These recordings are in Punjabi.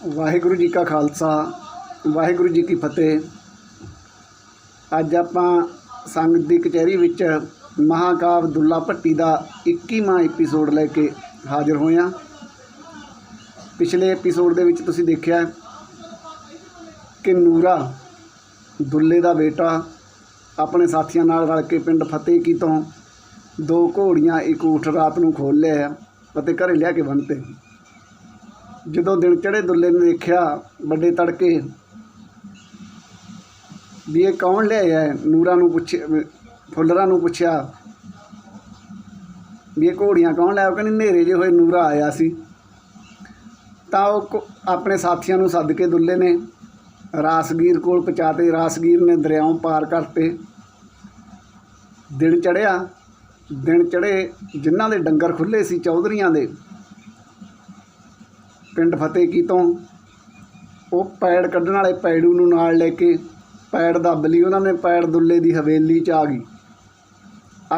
ਵਾਹਿਗੁਰੂ ਜੀ ਕਾ ਖਾਲਸਾ, ਵਾਹਿਗੁਰੂ ਜੀ ਕੀ ਫਤਿਹ। ਅੱਜ ਆਪਾਂ ਸੰਗਤ ਦੀ ਕਚਹਿਰੀ ਵਿੱਚ ਮਹਾਕਾਵ ਦੁੱਲਾ ਭੱਟੀ ਦਾ 21ਵਾਂ ਐਪੀਸੋਡ ਲੈ ਕੇ ਹਾਜ਼ਰ ਹੋਏ ਹਾਂ। ਪਿਛਲੇ ਐਪੀਸੋਡ ਦੇ ਵਿੱਚ ਤੁਸੀਂ ਦੇਖਿਆ ਕਿ ਨੂਰਾ ਦੁੱਲੇ ਦਾ ਬੇਟਾ ਆਪਣੇ ਸਾਥੀਆਂ ਨਾਲ ਰਲ ਕੇ ਪਿੰਡ ਫਤਿਹ ਕੀ ਤੋਂ ਦੋ ਘੋੜੀਆਂ ਇੱਕ ਊਠ ਰਾਤ ਨੂੰ ਖੋਲ ਲਿਆ ਅਤੇ ਘਰੇ ਲਿਆ ਕੇ ਬੰਨਤੇ ਜਦੋਂ ਦਿਨ ਚੜ੍ਹੇ ਦੁੱਲੇ ਨੇ ਦੇਖਿਆ ਵੱਡੇ ਤੜਕੇ ਵੀ ਇਹ ਕੌਣ ਲਿਆਇਆ ਹੈ? ਨੂਰਾਂ ਨੂੰ ਪੁੱਛਿਆ ਫੁੱਲਰਾਂ ਨੂੰ ਪੁੱਛਿਆ ਵੀ ਇਹ ਘੋੜੀਆਂ ਕੌਣ ਲਿਆਇਆ ਕਹਿੰਦੇ ਕਹਿੰਦੀ ਹਨੇਰੇ ਜਿਹੇ ਹੋਏ ਨੂਰਾ ਆਇਆ ਸੀ। ਤਾਂ ਉਹ ਆਪਣੇ ਸਾਥੀਆਂ ਨੂੰ ਸੱਦ ਕੇ ਦੁੱਲੇ ਨੇ ਰਾਸਗੀਰ ਕੋਲ ਪਹੁੰਚਾਤੇ। ਰਾਸਗੀਰ ਨੇ ਦਰਿਆਓਂ ਪਾਰ ਕਰਤੇ। ਦਿਨ ਚੜ੍ਹਿਆ। ਦਿਨ ਚੜ੍ਹੇ ਜਿਨ੍ਹਾਂ ਦੇ ਡੰਗਰ ਖੁੱਲੇ ਸੀ ਚੌਧਰੀਆਂ ਦੇ। ਪਿੰਡ ਫਤਿਹ ਕੀ ਤੋਂ, ਉਹ ਪੈੜ ਕੱਢਣ ਵਾਲੇ ਪੈੜੂ ਨੂੰ ਨਾਲ ਲੈ ਕੇ ਪੈੜ ਦੱਬ ਲਈ, ਉਹਨਾਂ ਨੇ ਪੈੜ ਦੁੱਲੇ ਦੀ ਹਵੇਲੀ 'ਚ ਆ ਗਈ।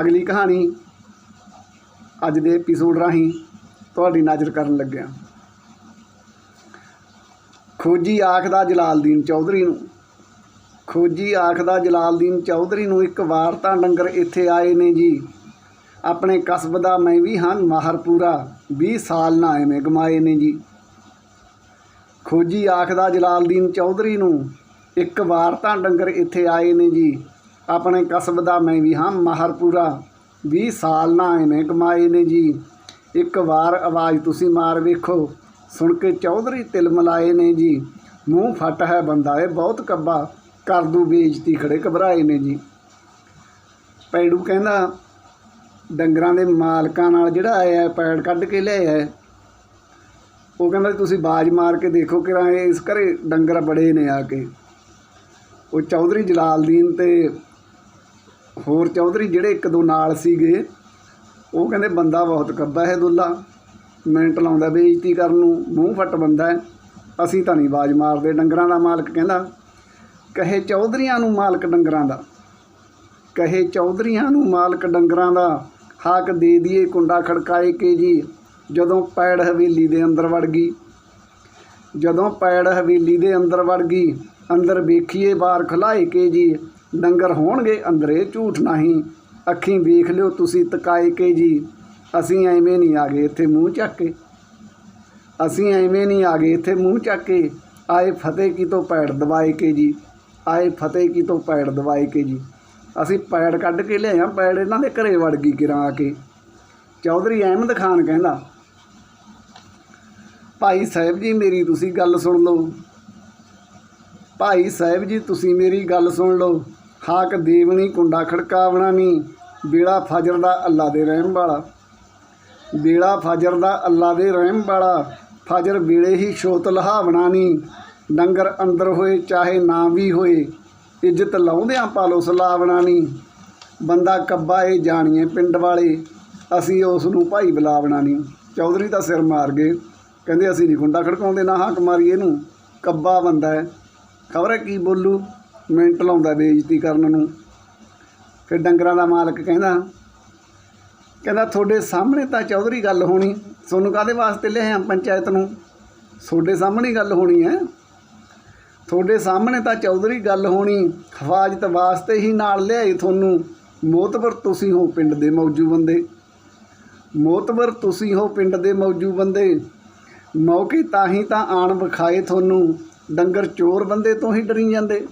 ਅਗਲੀ ਕਹਾਣੀ ਅੱਜ ਦੇ ਐਪੀਸੋਡ ਰਾਹੀਂ ਤੁਹਾਡੀ ਨਜ਼ਰ ਕਰਨ ਲੱਗਿਆ। ਖੋਜੀ ਆਖਦਾ ਜਲਾਲਦੀਨ ਚੌਧਰੀ ਨੂੰ। ਖੋਜੀ ਆਖਦਾ ਜਲਾਲਦੀਨ ਚੌਧਰੀ ਨੂੰ ਇੱਕ ਵਾਰ ਤਾਂ ਡੰਗਰ ਇੱਥੇ ਆਏ ਨੇ ਜੀ। ਆਪਣੇ ਕਸਬ ਦਾ ਮੈਂ ਵੀ ਹਾਂ ਮਾਹਰ ਪੂਰਾ 20 ਸਾਲ ਨਾ ਐਵੇਂ ਗਮਾਏ ਨੇ ਜੀ। ਖੋਜੀ ਆਖਦਾ ਜਲਾਲਦੀਨ ਚੌਧਰੀ ਨੂੰ ਇੱਕ ਵਾਰ ਤਾਂ ਡੰਗਰ ਇੱਥੇ ਆਏ ਨੇ ਜੀ। ਆਪਣੇ ਕਸਬ ਦਾ ਮੈਂ ਵੀ ਹਾਂ ਮਾਹਰ ਪੂਰਾ 20 ਸਾਲ ਨਾ ਐਵੇਂ ਕਮਾਏ ਨੇ ਜੀ। ਇੱਕ ਵਾਰ ਆਵਾਜ਼ ਤੁਸੀਂ ਮਾਰ ਵੇਖੋ ਸੁਣ ਕੇ ਚੌਧਰੀ ਤਿਲ ਮਲਾਏ ਨੇ ਜੀ। ਮੂੰਹ ਫੱਟ ਹੈ ਬੰਦਾ ਇਹ ਬਹੁਤ ਕੱਬਾ। ਕਰ ਦੂ ਬੇਇੱਜ਼ਤੀ ਖੜੇ ਘਬਰਾਏ ਨੇ ਜੀ। ਪੈੜੂ ਕਹਿੰਦਾ ਡੰਗਰਾਂ ਦੇ ਮਾਲਕਾਂ ਨਾਲ ਜਿਹੜਾ ਆਇਆ ਹੈ, ਪੈੜ ਕੱਢ ਕੇ ਲਿਆਇਆ ਹੈ, ਉਹ ਕਹਿੰਦਾ ਤੁਸੀਂ ਬਾਜ ਮਾਰ ਕੇ ਦੇਖੋ ਕਿ ਰਾਏ ਇਸ ਘਰੇ ਡੰਗਰ ਬੜੇ ਨੇ ਆ ਕੇ। ਉਹ ਚੌਧਰੀ ਜਲਾਲਦੀਨ ਤੇ ਹੋਰ ਚੌਧਰੀ ਜਿਹੜੇ ਇੱਕ ਦੋ ਨਾਲ ਸੀਗੇ, ਉਹ ਕਹਿੰਦੇ ਬੰਦਾ ਬਹੁਤ ਕੱਬਾ ਹੈ ਦੁੱਲਾ। ਮਿੰਟ ਲਾਉਂਦਾ ਬੇਇੱਜ਼ਤੀ ਕਰਨ ਨੂੰ, ਮੂੰਹ ਫੱਟ ਬੰਦਾ ਹੈ। ਅਸੀਂ ਤਾਂ ਨਹੀਂ ਬਾਜ ਮਾਰਦੇ, ਡੰਗਰਾਂ ਦਾ ਮਾਲਕ ਕਹਿੰਦਾ। ਕਹੇ ਚੌਧਰੀਆਂ ਨੂੰ ਮਾਲਕ ਡੰਗਰਾਂ ਦਾ। ਕਹੇ ਚੌਧਰੀਆਂ ਨੂੰ ਮਾਲਕ ਡੰਗਰਾਂ ਦਾ। ਹਾਕ ਦੇ ਦੀਏ ਕੁੰਡਾ ਖੜਕਾਏ ਕੇ ਜੀ। ਜਦੋਂ ਪੈੜ ਹਵੇਲੀ ਦੇ ਅੰਦਰ ਵੜ ਗਈ, ਜਦੋਂ ਪੈੜ ਹਵੇਲੀ ਦੇ ਅੰਦਰ ਵੜ ਗਈ, ਅੰਦਰ ਵੇਖੀਏ ਬਾਹਰ ਖੁਲਾਏ ਕੇ ਜੀ, ਡੰਗਰ ਹੋਣਗੇ ਅੰਦਰੇ ਝੂਠ ਨਹੀਂ, ਅੱਖੀਂ ਵੇਖ ਲਿਓ ਤੁਸੀਂ ਤਕਾਏ ਕੇ ਜੀ, ਅਸੀਂ ਐਵੇਂ ਨਹੀਂ ਆ ਗਏ ਇੱਥੇ ਮੂੰਹ ਚੱਕ ਕੇ। ਅਸੀਂ ਐਵੇਂ ਨਹੀਂ ਆ ਗਏ ਇੱਥੇ ਮੂੰਹ ਚੱਕ ਕੇ, ਆਏ ਫਤਿਹ ਕੀ ਤੋਂ ਪੈੜ ਦਵਾਏ ਕੇ ਜੀ, ਆਏ ਫਤਿਹ ਕੀ ਤੋਂ ਪੈੜ ਦਵਾਏ ਕੇ ਜੀ। ਅਸੀਂ ਪੈੜ ਕੱਢ ਕੇ ਲਿਆਇਆ ਪੈੜ ਇਹਨਾਂ ਦੇ ਘਰੇ ਵੜ ਗਈ ਕਿਰਾਂ ਆ ਕੇ। ਚੌਧਰੀ ਅਹਿਮਦ ਖਾਨ ਕਹਿੰਦਾ ਭਾਈ ਸਾਹਿਬ ਜੀ, ਮੇਰੀ ਤੁਸੀਂ ਗੱਲ ਸੁਣ ਲਓ। ਭਾਈ ਸਾਹਿਬ ਜੀ, ਤੁਸੀਂ ਮੇਰੀ ਗੱਲ ਸੁਣ ਲਓ। ਹਾਕ ਦੇਵਣੀ, ਕੁੰਡਾ ਖੜਕਾਵਣਾ ਨਹੀਂ। ਬੇੜਾ ਫਜਰ ਦਾ ਅੱਲਾ ਦੇ ਰਹਿਮ ਵਾਲਾ। ਬੇੜਾ ਫਜਰ ਦਾ ਅੱਲਾ ਦੇ ਰਹਿਮ ਵਾਲਾ। ਫਜਰ ਵੇਲੇ ਹੀ ਛੋਤ ਲਹਾਵਣਾ ਨਹੀਂ। ਡੰਗਰ ਅੰਦਰ ਹੋਏ, ਚਾਹੇ ਨਾ ਵੀ ਹੋਏ, ਇੱਜ਼ਤ ਲਾਉਂਦਿਆਂ ਪਾਲੋ ਸਲਾਵਣਾ ਨਹੀਂ। ਬੰਦਾ ਕੱਬਾ ਏ, ਜਾਣੀਏ ਪਿੰਡ ਵਾਲੇ। ਅਸੀਂ ਉਸ ਨੂੰ ਭਾਈ ਬੁਲਾਵਣਾ ਨਹੀਂ। ਚੌਧਰੀ ਦਾ ਸਿਰ ਮਾਰ ਗਏ। ਕਹਿੰਦੇ ਅਸੀਂ ਨਹੀਂ ਗੁੰਡਾ ਖੜਕਾਉਂਦੇ, ਨਾ ਹਾਕ ਮਾਰੀ ਇਹਨੂੰ। ਕੱਬਾ ਬੰਦਾ ਹੈ। ਖਬਰ ਹੈ ਕੀ ਬੋਲੂ? ਮਿੰਟ ਲਾਉਂਦਾ ਬੇਇੱਜ਼ਤੀ ਕਰਨ ਨੂੰ। ਫਿਰ ਡੰਗਰਾਂ ਦਾ ਮਾਲਕ ਕਹਿੰਦਾ ਕਹਿੰਦਾ, ਤੁਹਾਡੇ ਸਾਹਮਣੇ ਤਾਂ ਚੌਧਰੀ ਗੱਲ ਹੋਣੀ। ਤੁਹਾਨੂੰ ਕਾਦੇ ਵਾਸਤੇ ਲਿਆਇਆ ਪੰਚਾਇਤ ਨੂੰ? ਤੁਹਾਡੇ ਸਾਹਮਣੇ ਗੱਲ ਹੋਣੀ ਹੈ। ਤੁਹਾਡੇ ਸਾਹਮਣੇ ਤਾਂ ਚੌਧਰੀ ਗੱਲ ਹੋਣੀ। ਹਫਾਜ਼ਤ ਵਾਸਤੇ ਹੀ ਨਾਲ ਲਿਆਈ ਤੁਹਾਨੂੰ। ਮੋਤਬਰ ਤੁਸੀਂ ਹੋ ਪਿੰਡ ਦੇ ਮੌਜੂ ਬੰਦੇ। ਮੋਤਬਰ ਤੁਸੀਂ ਹੋ ਪਿੰਡ ਦੇ ਮੌਜੂ ਬੰਦੇ। ਮੌਕੇ ਤਾਂ ਹੀ ਤਾਂ ਆਣ ਵਿਖਾਏ ਤੁਹਾਨੂੰ। ਡੰਗਰ ਚੋਰ ਬੰਦੇ ਤੋਂ ਹੀ ਡਰੀ ਜਾਂਦੇ।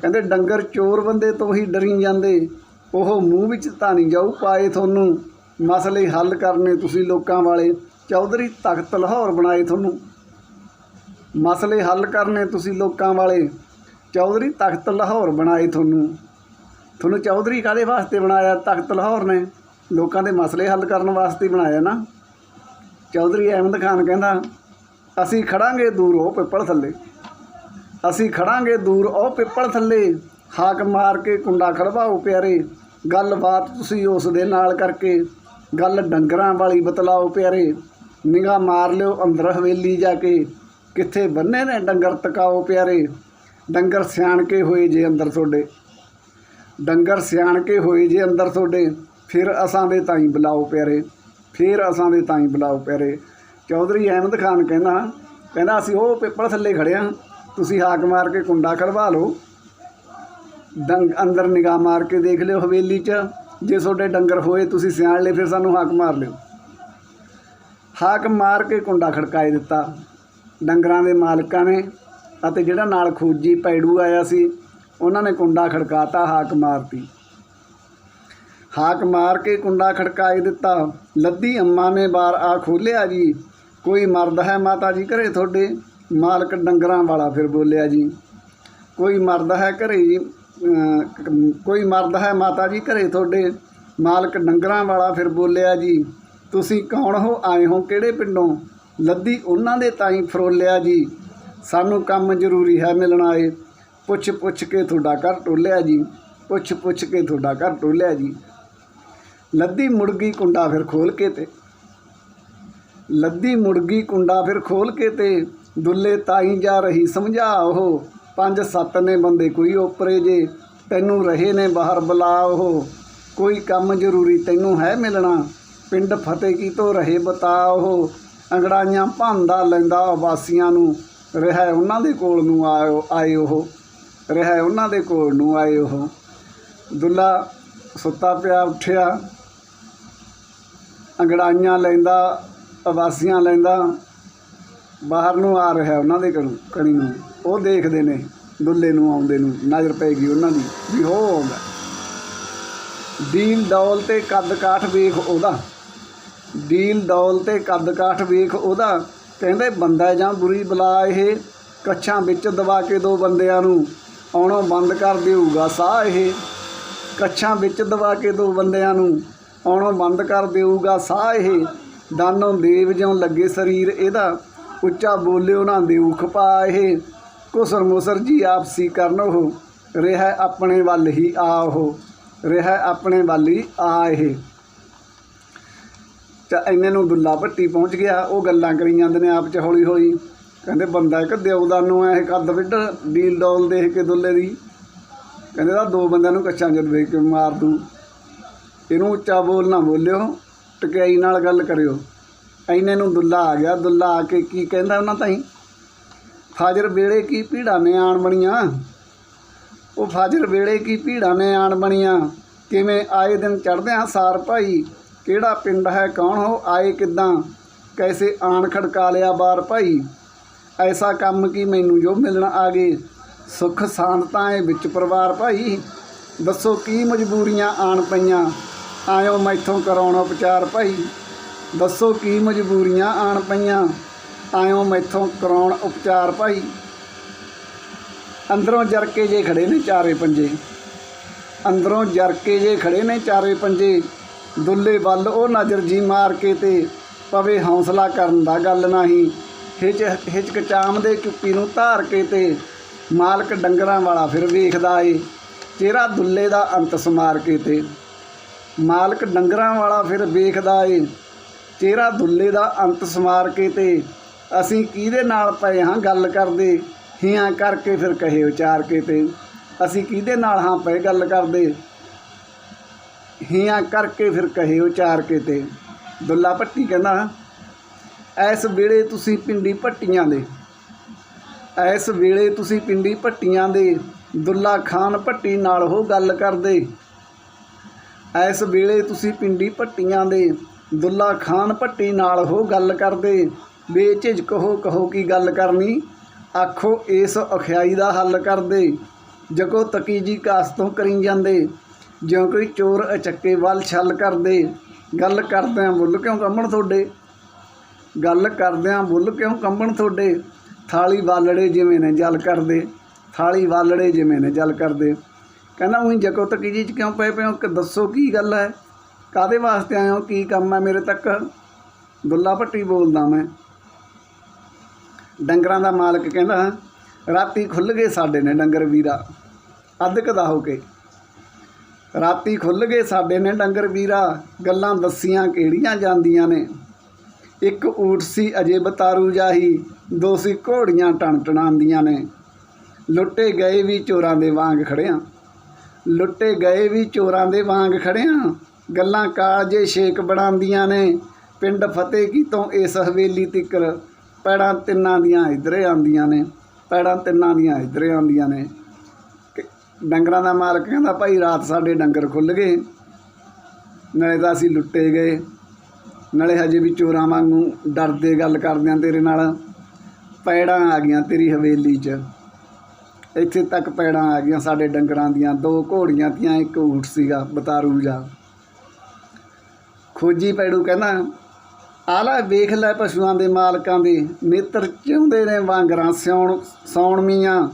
ਕਹਿੰਦੇ ਡੰਗਰ ਚੋਰ ਬੰਦੇ ਤੋਂ ਹੀ ਡਰੀ ਜਾਂਦੇ। ਉਹ ਮੂੰਹ ਵਿੱਚ ਤਾਂ ਨਹੀਂ ਜਾਊ ਪਾਏ ਤੁਹਾਨੂੰ। ਮਸਲੇ ਹੱਲ ਕਰਨੇ ਤੁਸੀਂ ਲੋਕਾਂ ਵਾਲੇ। ਚੌਧਰੀ ਤਖਤ ਲਾਹੌਰ ਬਣਾਏ ਤੁਹਾਨੂੰ। ਮਸਲੇ ਹੱਲ ਕਰਨੇ ਤੁਸੀਂ ਲੋਕਾਂ ਵਾਲੇ। ਚੌਧਰੀ ਤਖਤ ਲਾਹੌਰ ਬਣਾਏ ਤੁਹਾਨੂੰ। ਤੁਹਾਨੂੰ ਚੌਧਰੀ ਕਾਦੇ ਵਾਸਤੇ ਬਣਾਇਆ? ਤਖਤ ਲਾਹੌਰ ਨੇ। ਲੋਕਾਂ ਦੇ ਮਸਲੇ ਹੱਲ ਕਰਨ ਵਾਸਤੇ ਬਣਾਇਆ ਨਾ। ਚੌਧਰੀ ਅਹਿਮਦ ਖਾਨ ਕਹਿੰਦਾ, ਅਸੀਂ ਖੜਾਂਗੇ ਦੂਰ ਉਹ ਪਿੱਪਲ ਥੱਲੇ। ਅਸੀਂ ਖੜਾਂਗੇ ਦੂਰ ਉਹ ਪਿੱਪਲ ਥੱਲੇ। ਹਾਕ ਮਾਰ ਕੇ ਕੁੰਡਾ ਖੜਵਾਓ ਪਿਆਰੇ। ਗੱਲਬਾਤ ਤੁਸੀਂ ਉਸ ਦੇ ਨਾਲ ਕਰਕੇ। ਗੱਲ ਡੰਗਰਾਂ ਵਾਲੀ ਬਤਲਾਓ ਪਿਆਰੇ। ਨਿਗਾਹ ਮਾਰ ਲਿਓ ਅੰਦਰ ਹਵੇਲੀ ਜਾ ਕੇ। ਕਿੱਥੇ ਬੰਨੇ ਨੇ ਡੰਗਰ ਤਕਾਓ ਪਿਆਰੇ। ਡੰਗਰ ਸਿਆਣ ਕੇ ਹੋਏ ਜੇ ਅੰਦਰ ਤੁਹਾਡੇ। ਡੰਗਰ ਸਿਆਣ ਕੇ ਹੋਏ ਜੇ ਅੰਦਰ ਤੁਹਾਡੇ। ਫਿਰ ਅਸਾਂ ਦੇ ਤਾਈਂ ਬੁਲਾਓ ਪਿਆਰੇ। ਫਿਰ ਅਸਾਂ ਦੇ ਤਾਈਂ ਬੁਲਾਓ ਪਿਆਰੇ। ਚੌਧਰੀ ਅਹਿਮਦ ਖਾਨ ਕਹਿੰਦਾ ਕਹਿੰਦਾ, ਅਸੀਂ ਉਹ ਪੇਪਰ ਥੱਲੇ ਖੜੇ ਹਾਂ ਤੁਸੀਂ ਹਾਕ ਮਾਰ ਕੇ ਕੁੰਡਾ ਖੜਵਾ ਲਓ। ਡੰਗ, ਅੰਦਰ ਨਿਗਾਹ ਮਾਰ ਕੇ ਦੇਖ ਲਿਓ ਹਵੇਲੀ 'ਚ। ਜੇ ਤੁਹਾਡੇ ਡੰਗਰ ਹੋਏ, ਤੁਸੀਂ ਸਿਆਣ ਲਏ, ਫਿਰ ਸਾਨੂੰ ਹਾਕ ਮਾਰ ਲਿਓ। ਹਾਕ ਮਾਰ ਕੇ ਕੁੰਡਾ ਖੜਕਾਏ ਦਿੱਤਾ। ਡੰਗਰਾਂ ਦੇ ਮਾਲਕਾਂ ਨੇ ਅਤੇ ਜਿਹੜਾ ਨਾਲ ਖੋਜੀ ਪੈੜੂ ਆਇਆ ਸੀ, ਉਹਨਾਂ ਨੇ ਕੁੰਡਾ ਖੜਕਾਤਾ, ਹਾਕ ਮਾਰਤੀ। ਹਾਕ ਮਾਰ ਕੇ ਕੁੰਡਾ ਖੜਕਾਏ ਦਿੱਤਾ। ਲੱਦੀ ਅੰਮਾ ਨੇ ਬਾਰ ਆ ਖੋਲਿਆ ਜੀ। ਕੋਈ ਮਰਦ ਹੈ ਮਾਤਾ ਜੀ ਘਰੇ ਤੁਹਾਡੇ? ਮਾਲਕ ਡੰਗਰਾਂ ਵਾਲਾ ਫਿਰ ਬੋਲਿਆ ਜੀ। ਕੋਈ ਮਰਦ ਹੈ ਘਰੇ ਜੀ ਕੋਈ ਮਰਦ ਹੈ ਮਾਤਾ ਜੀ ਘਰੇ ਤੁਹਾਡੇ? ਮਾਲਕ ਡੰਗਰਾਂ ਵਾਲਾ ਫਿਰ ਬੋਲਿਆ ਜੀ। ਤੁਸੀਂ ਕੌਣ ਹੋ? ਆਏ ਹੋ ਕਿਹੜੇ ਪਿੰਡੋਂ? ਲੱਦੀ ਉਹਨਾਂ ਦੇ ਤਾਈ ਫਰੋਲਿਆ ਜੀ। ਸਾਨੂੰ ਕੰਮ ਜ਼ਰੂਰੀ ਹੈ ਮਿਲਣਾ ਏ ਪੁੱਛ ਪੁੱਛ ਕੇ ਤੁਹਾਡਾ ਘਰ ਟੋਲਿਆ ਜੀ। ਪੁੱਛ ਪੁੱਛ ਕੇ ਤੁਹਾਡਾ ਘਰ ਟੋਲਿਆ ਜੀ। ਲੱਦੀ ਮੁਰਗੀ ਕੁੰਡਾ ਫਿਰ ਖੋਲ ਕੇ ਤੇ। ਲੱਦੀ ਮੁਰਗੀ ਕੁੰਡਾ ਫਿਰ ਖੋਲ ਕੇ ਤੇ। ਦੁੱਲੇ ਤਾਈ ਜਾ ਰਹੀ ਸਮਝਾ ਉਹ। ਪੰਜ ਸੱਤ ਨੇ ਬੰਦੇ ਕੋਈ ਓਪਰੇ ਜੇ। ਤੈਨੂੰ ਰਹੇ ਨੇ ਬਾਹਰ ਬੁਲਾ ਉਹ। ਕੋਈ ਕੰਮ ਜ਼ਰੂਰੀ ਤੈਨੂੰ ਹੈ ਮਿਲਣਾ। ਪਿੰਡ ਫਤਿਹ ਕੀ ਤੋਂ ਰਹੇ ਬਤਾ ਉਹ। ਅੰਗੜਾਈਆਂ ਭਾਂਦਾ ਲੈਂਦਾ ਵਾਸੀਆਂ ਨੂੰ। ਰਿਹਾ ਉਹਨਾਂ ਦੇ ਕੋਲ ਨੂੰ ਆਇਓ, ਆਏ ਉਹ। ਰਿਹਾ ਉਹਨਾਂ ਦੇ ਕੋਲ ਨੂੰ ਆਏ ਉਹ। ਦੁੱਲਾ ਸੁੱਤਾ ਪਿਆ ਉੱਠਿਆ। ਅੰਗੜਾਈਆਂ ਲੈਂਦਾ ਆਵਾਸੀਆਂ ਲੈਂਦਾ, ਬਾਹਰ ਨੂੰ ਆ ਰਿਹਾ ਉਹਨਾਂ ਦੇ ਕਣੀ ਕਣੀ ਨੂੰ। ਉਹ ਦੇਖਦੇ ਨੇ, ਦੁੱਲੇ ਨੂੰ ਆਉਂਦੇ ਨੂੰ, ਨਜ਼ਰ ਪੈ ਉਹਨਾਂ ਦੀ, ਵੀ ਹੋ ਆਉਂਦਾ। ਡੀਲ ਦੌਲ ਤੇ ਕੱਦ ਕਾਠ ਵੇਖ ਉਹਦਾ। ਡੀਲ ਦੌਲ ਤੇ ਕੱਦ ਕਾਠ ਵੇਖ ਉਹਦਾ। ਕਹਿੰਦੇ, ਬੰਦਾ ਜਾਂ ਬੁਰੀ ਬਲਾ ਇਹ, ਕੱਛਾਂ ਵਿੱਚ ਦਬਾ ਕੇ ਦੋ ਬੰਦਿਆਂ ਨੂੰ। ਆਉਣੋਂ ਬੰਦ ਕਰ ਦੇਊਗਾ ਸਾਹ ਇਹ, ਕੱਛਾਂ ਵਿੱਚ ਦਬਾ ਕੇ ਦੋ ਬੰਦਿਆਂ ਨੂੰ। ਆਉਣੋਂ ਬੰਦ ਕਰ ਦੇਊਗਾ ਸਾਹ ਇਹ। ਦਾਨੋਂ ਦੇਵ ਜਿਉਂ ਲੱਗੇ ਸਰੀਰ ਇਹਦਾ, ਉੱਚਾ ਬੋਲਿਓ ਨਾ ਦੇਊ ਖਪਾ ਇਹ। ਕੁਸਰ ਮੁਸਰ ਜੀ ਆਪਸੀ ਕਰਨ ਉਹ, ਰਿਹਾ ਆਪਣੇ ਵੱਲ ਹੀ ਆ ਉਹ ਰਿਹਾ ਆਪਣੇ ਵੱਲ ਹੀ ਆ ਇਹ। ਤਾਂ ਇੰਨੇ ਨੂੰ ਦੁੱਲਾ ਭੱਟੀ ਪਹੁੰਚ ਗਿਆ, ਉਹ ਗੱਲਾਂ ਕਰੀ ਜਾਂਦੇ ਨੇ ਆਪ ਚ ਹੌਲੀ ਹੌਲੀ। ਕਹਿੰਦੇ ਬੰਦਾ ਇੱਕ ਦਿਉਦਾਨੂੰ ਐ ਕੱਦ ਵਿੱਢ ਡੀਲ ਡੋਲ ਦੇਖ ਕੇ ਦੁੱਲੇ ਦੀ। ਕਹਿੰਦੇ ਦਾ ਦੋ ਬੰਦਿਆਂ ਨੂੰ ਕੱਚਾਂ ਜਦ ਵੇਖ ਕੇ ਮਾਰ ਦੂੰ। ਇਹਨੂੰ ਉੱਚਾ ਬੋਲ ਨਾ ਬੋਲਿਓ ਟਕਿਆਈ ਨਾਲ ਗੱਲ ਕਰਿਓ। ਐਨੇ ਨੂੰ ਦੁੱਲਾ ਆ ਗਿਆ, ਦੁੱਲਾ ਆ ਕੇ ਕੀ ਕਹਿੰਦਾ ਉਹਨਾਂ ਤਾਈਂ? ਫਾਜਰ ਵੇਲੇ ਕੀ ਭੀੜਾਂ ਨੇ ਆਣ ਬਣੀਆਂ? ਉਹ ਫਾਜਰ ਵੇਲੇ ਕੀ ਭੀੜਾਂ ਨੇ ਆਣ ਬਣੀਆਂ? ਕਿਵੇਂ ਆਏ ਦਿਨ ਚੜ੍ਹਦੇ ਆ ਸਾਰ ਭਾਈ? ਕਿਹੜਾ ਪਿੰਡ ਹੈ, ਕੌਣ ਹੋ, ਆਏ ਕਿੱਦਾਂ? ਕੈਸੇ ਆਣ ਖੜਕਾ ਲਿਆ ਬਾਰ ਭਾਈ? ਐਸਾ ਕੰਮ ਕੀ ਮੈਨੂੰ ਜੋ ਮਿਲਣ ਆ ਗਏ? ਸੁੱਖ ਸ਼ਾਂਤਾਂ ਏ ਵਿੱਚ ਪਰਿਵਾਰ ਭਾਈ। ਦੱਸੋ ਕੀ ਮਜਬੂਰੀਆਂ ਆਣ ਪਈਆਂ? ਆਇਓ ਮੈਥੋਂ ਕਰਾਉਣ ਉਪਚਾਰ ਭਾਈ। ਦੱਸੋ ਕੀ ਮਜਬੂਰੀਆਂ ਆਣ ਪਈਆਂ? ਆਇਓ ਮੈਥੋਂ ਕਰਾਉਣ ਉਪਚਾਰ ਭਾਈ। ਅੰਦਰੋਂ ਜਰ ਕੇ ਜੇ ਖੜੇ ਨੇ ਚਾਰੇ ਪੰਜੇ। ਅੰਦਰੋਂ ਜਰ ਕੇ ਜੇ ਖੜੇ ਨੇ ਚਾਰੇ ਪੰਜੇ। ਦੁੱਲੇ ਵੱਲ ਉਹ ਨਜ਼ਰ ਜੀ ਮਾਰ ਕੇ ਤੇ ਪਵੇ ਹੌਸਲਾ ਕਰਨ ਦਾ ਗੱਲ ਨਹੀਂ। ਹਿਚ ਹਿਚਕਚਾਮ ਦੇ ਚੁੱਪੀ ਨੂੰ ਧਾਰ ਕੇ ਤੇ ਮਾਲਕ ਡੰਗਰਾਂ ਵਾਲਾ ਫਿਰ ਵੇਖਦਾ ਏ। ਚਿਹਰਾ ਦੁੱਲੇ ਦਾ ਅੰਤ ਸਮਾਰ ਕੇ ਤੇ ਮਾਲਕ ਡੰਗਰਾਂ ਵਾਲਾ ਫਿਰ ਵੇਖਦਾ ਏ ਚਿਹਰਾ ਦੁੱਲੇ ਦਾ ਅੰਤ ਸਮਾਰ ਕੇ ਤੇ ਅਸੀਂ ਕਿਹਦੇ ਨਾਲ ਪਏ ਹਾਂ ਗੱਲ ਕਰਦੇ? ਹੀਆਂ ਕਰਕੇ ਫਿਰ ਕਹੇ ਉਚਾਰ ਕੇ ਤੇ ਅਸੀਂ ਕਿਹਦੇ ਨਾਲ ਹਾਂ ਪਏ ਗੱਲ ਕਰਦੇ? ਹੀਆਂ ਕਰਕੇ ਫਿਰ ਕਹੇ ਉਚਾਰ ਕੇ ਤੇ ਦੁੱਲਾ ਭੱਟੀ ਕਹਿੰਦਾ, ਐਸ ਵੇਲੇ ਤੁਸੀਂ ਪਿੰਡੀ ਭੱਟੀਆਂ ਦੇ। ਐਸ ਵੇਲੇ ਤੁਸੀਂ ਪਿੰਡੀ ਭੱਟੀਆਂ ਦੇ। ਦੁੱਲਾ ਖਾਨ ਭੱਟੀ ਨਾਲ ਉਹ ਗੱਲ ਕਰਦੇ। ਇਸ ਵੇਲੇ ਤੁਸੀਂ ਪਿੰਡੀ ਭੱਟੀਆਂ ਦੇ ਦੁੱਲਾ ਖਾਨ ਭੱਟੀ ਨਾਲ ਹੋ ਗੱਲ ਕਰਦੇ। ਬੇਝਿਜਕ ਹੋ ਕਹੋ ਕੀ ਗੱਲ ਕਰਨੀ? ਆਖੋ, ਇਸ ਅਖਿਆਈ ਦਾ ਹੱਲ ਕਰਦੇ। ਜਗੋ ਤਕੀ ਜੀ ਕਾਸ ਤੋਂ ਕਰੀ ਜਾਂਦੇ। ਜਿਉਂ ਕੋਈ ਚੋਰ ਅਚੱਕੇ ਵੱਲ ਛਲ ਕਰਦੇ। ਗੱਲ ਕਰਦਿਆਂ ਬੁੱਲ ਕਿਉਂ ਕੰਬਣ ਤੁਹਾਡੇ? ਗੱਲ ਕਰਦਿਆਂ ਬੁੱਲ ਕਿਉਂ ਕੰਬਣ ਤੁਹਾਡੇ? ਥਾਲੀ ਵਾਲੜੇ ਜਿਵੇਂ ਨੇ ਜਲ ਕਰਦੇ। ਥਾਲੀ ਵਾਲੜੇ ਜਿਵੇਂ ਨੇ ਜਲ ਕਰਦੇ। ਕਹਿੰਦਾ ਉਹੀ ਜਗੋ ਤਕੀ ਜੀ ਚ ਕਿਉਂ ਪਏ ਪਿਓ ਹੋ? ਕਿ ਦੱਸੋ ਕੀ ਗੱਲ ਹੈ? ਕਾਦੇ ਵਾਸਤੇ ਆਏ ਹੋ? ਕੀ ਕੰਮ ਹੈ ਮੇਰੇ ਤੱਕ? ਦੁੱਲਾ ਭੱਟੀ ਬੋਲਦਾ ਮੈਂ। ਡੰਗਰਾਂ ਦਾ ਮਾਲਕ ਕਹਿੰਦਾ, ਰਾਤੀ ਖੁੱਲ ਗਏ ਸਾਡੇ ਨੇ ਡੰਗਰ ਵੀਰਾ। ਅੱਧ ਕਦਾ ਹੋ ਕੇ। ਰਾਤੀ ਖੁੱਲ ਗਏ ਸਾਡੇ ਨੇ ਡੰਗਰ ਵੀਰਾ। ਗੱਲਾਂ ਦੱਸੀਆਂ ਕਿਹੜੀਆਂ ਜਾਂਦੀਆਂ ਨੇ? ਇੱਕ ਊਠ ਸੀ ਅਜੇ ਬਤਾਰੂ ਜਾਹੀ, ਦੋ ਸੀ ਘੋੜੀਆਂ ਟਣਟਣਾਉਂਦੀਆਂ ਨੇ। ਲੁੱਟੇ ਗਏ ਵੀ ਚੋਰਾਂ ਦੇ ਵਾਂਗ ਖੜਿਆਂ ਲੁੱਟੇ ਗਏ ਵੀ ਚੋਰਾਂ ਦੇ ਵਾਂਗ ਖੜਿਆਂ। ਗੱਲਾਂ ਕਾਲਜੇ ਸ਼ੇਕ ਬਣਾਉਂਦੀਆਂ ਨੇ। ਪਿੰਡ ਫਤਿਹ ਕੀ ਤੋਂ ਇਸ ਹਵੇਲੀ ਤਿੱਕਰ ਪੈੜਾਂ ਤਿੰਨਾਂ ਦੀਆਂ ਇੱਧਰੇ ਆਉਂਦੀਆਂ ਨੇ। ਪੈੜਾਂ ਤਿੰਨਾਂ ਦੀਆਂ ਇੱਧਰੇ ਆਉਂਦੀਆਂ ਨੇ। ਕਿ ਡੰਗਰਾਂ ਦਾ ਮਾਲਕ ਕਹਿੰਦਾ, ਭਾਈ ਰਾਤ ਸਾਡੇ ਡੰਗਰ ਖੁੱਲ ਗਏ। ਨਾਲੇ ਤਾਂ ਅਸੀਂ ਲੁੱਟੇ ਗਏ। ਨਾਲੇ ਹਜੇ ਵੀ ਚੋਰਾਂ ਵਾਂਗੂ ਡਰਦੇ ਗੱਲ ਕਰਦੇ ਆਂ ਤੇਰੇ ਨਾਲ। ਪੈੜਾਂ ਆ ਗਈਆਂ ਤੇਰੀ ਹਵੇਲੀ 'ਚ। ਇੱਥੇ ਤੱਕ ਪੈੜਾਂ ਆ ਗਈਆਂ ਸਾਡੇ ਡੰਗਰਾਂ ਦੀਆਂ, ਦੋ ਘੋੜੀਆਂ ਤੀਆਂ, ਇੱਕ ਊਠ ਸੀਗਾ, ਬਤਾਰੂ ਜਾ। ਖੋਜੀ ਪੈੜੂ ਕਹਿੰਦਾ, ਆਲਾ ਵੇਖ ਲੈ ਪਸ਼ੂਆਂ ਦੇ ਮਾਲਕਾਂ ਦੇ, ਨੇਤਰ ਚਾਹੁੰਦੇ ਨੇ ਵਾਂਗਰਾਂ ਸਿਉਣ, ਸੌਣ ਮੀਆਂ।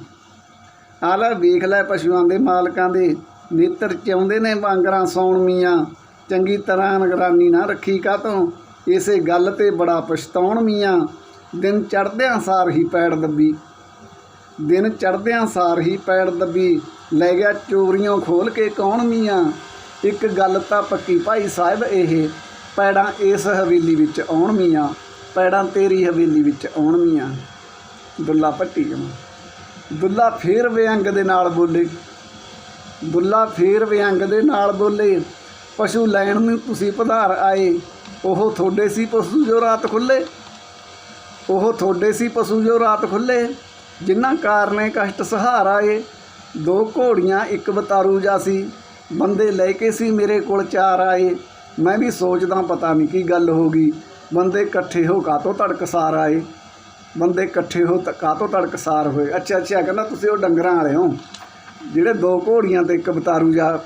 ਆਲਾ ਵੇਖ ਲੈ ਪਸ਼ੂਆਂ ਦੇ ਮਾਲਕਾਂ ਦੇ, ਨੇਤਰ ਚਾਹੁੰਦੇ ਨੇ ਵਾਂਗਰਾਂ ਸੌਣ ਮੀਆਂ। ਚੰਗੀ ਤਰ੍ਹਾਂ ਨਿਗਰਾਨੀ ਨਾ ਰੱਖੀ ਕਾਤੋਂ, ਇਸੇ ਗੱਲ ਤੇ ਬੜਾ ਪਛਤਾਉਣ ਮੀਆਂ। ਦਿਨ ਚੜ੍ਹਦਿਆਂ ਸਾਰ ਹੀ ਪੈੜ ਦੱਬੀ। ਦਿਨ ਚੜ੍ਹਦਿਆਂ ਸਾਰ ਹੀ ਪੈੜ ਦੱਬੀ ਲੈ ਗਿਆ ਚੋਰੀਆਂ ਖੋਲ ਕੇ ਕੌਣ ਮੀਆਂ? ਇੱਕ ਗੱਲ ਤਾਂ ਪੱਕੀ ਭਾਈ ਸਾਹਿਬ, ਇਹ ਪੈੜਾਂ ਇਸ ਹਵੇਲੀ ਵਿੱਚ ਆਉਣ ਮੀਆਂ, ਪੈੜਾਂ ਤੇਰੀ ਹਵੇਲੀ ਵਿੱਚ ਆਉਣ ਮੀਆਂ। ਦੁੱਲਾ ਭੱਟੀ ਦੁੱਲਾ ਫੇਰ ਵਿਅੰਗ ਦੇ ਨਾਲ ਬੋਲੇ। ਦੁੱਲਾ ਫੇਰ ਵਿਅੰਗ ਦੇ ਨਾਲ ਬੋਲੇ। ਪਸ਼ੂ ਲੈਣ ਨੂੰ ਤੁਸੀਂ ਪਧਾਰ ਆਏ। ਉਹ ਤੁਹਾਡੇ ਸੀ ਪਸ਼ੂ ਜੋ ਰਾਤ ਖੁੱਲੇ। ਉਹ ਤੁਹਾਡੇ ਸੀ ਪਸ਼ੂ ਜੋ ਰਾਤ ਖੁੱਲੇ। ਜਿਨ੍ਹਾਂ ਕਾਰਨੇ ਕਸ਼ਟ ਸਹਾਰਾ ਏ, ਦੋ ਘੋੜੀਆਂ, ਇੱਕ ਬਤਾਰੂ ਜਾ ਸੀ। ਬੰਦੇ ਲੈ ਕੇ ਸੀ ਮੇਰੇ ਕੋਲ ਚਾਰ ਆਏ। ਮੈਂ ਵੀ ਸੋਚਦਾ ਪਤਾ ਨਹੀਂ ਕੀ ਗੱਲ ਹੋ ਗਈ। ਬੰਦੇ ਇਕੱਠੇ ਹੋ ਕਾਤੋਂ ਤੜਕਸਾਰ ਆਏ? ਬੰਦੇ ਇਕੱਠੇ ਹੋ ਤਾਂ ਕਾਤੋਂ ਤੜਕਸਾਰ ਹੋਏ? ਅੱਛਾ ਅੱਛਾ, ਕਹਿੰਦਾ ਤੁਸੀਂ ਉਹ ਡੰਗਰਾਂ ਵਾਲੇ ਹੋ। ਜਿਹੜੇ ਦੋ ਘੋੜੀਆਂ ਤੇ ਇੱਕ ਬਤਾਰੂ ਜਾ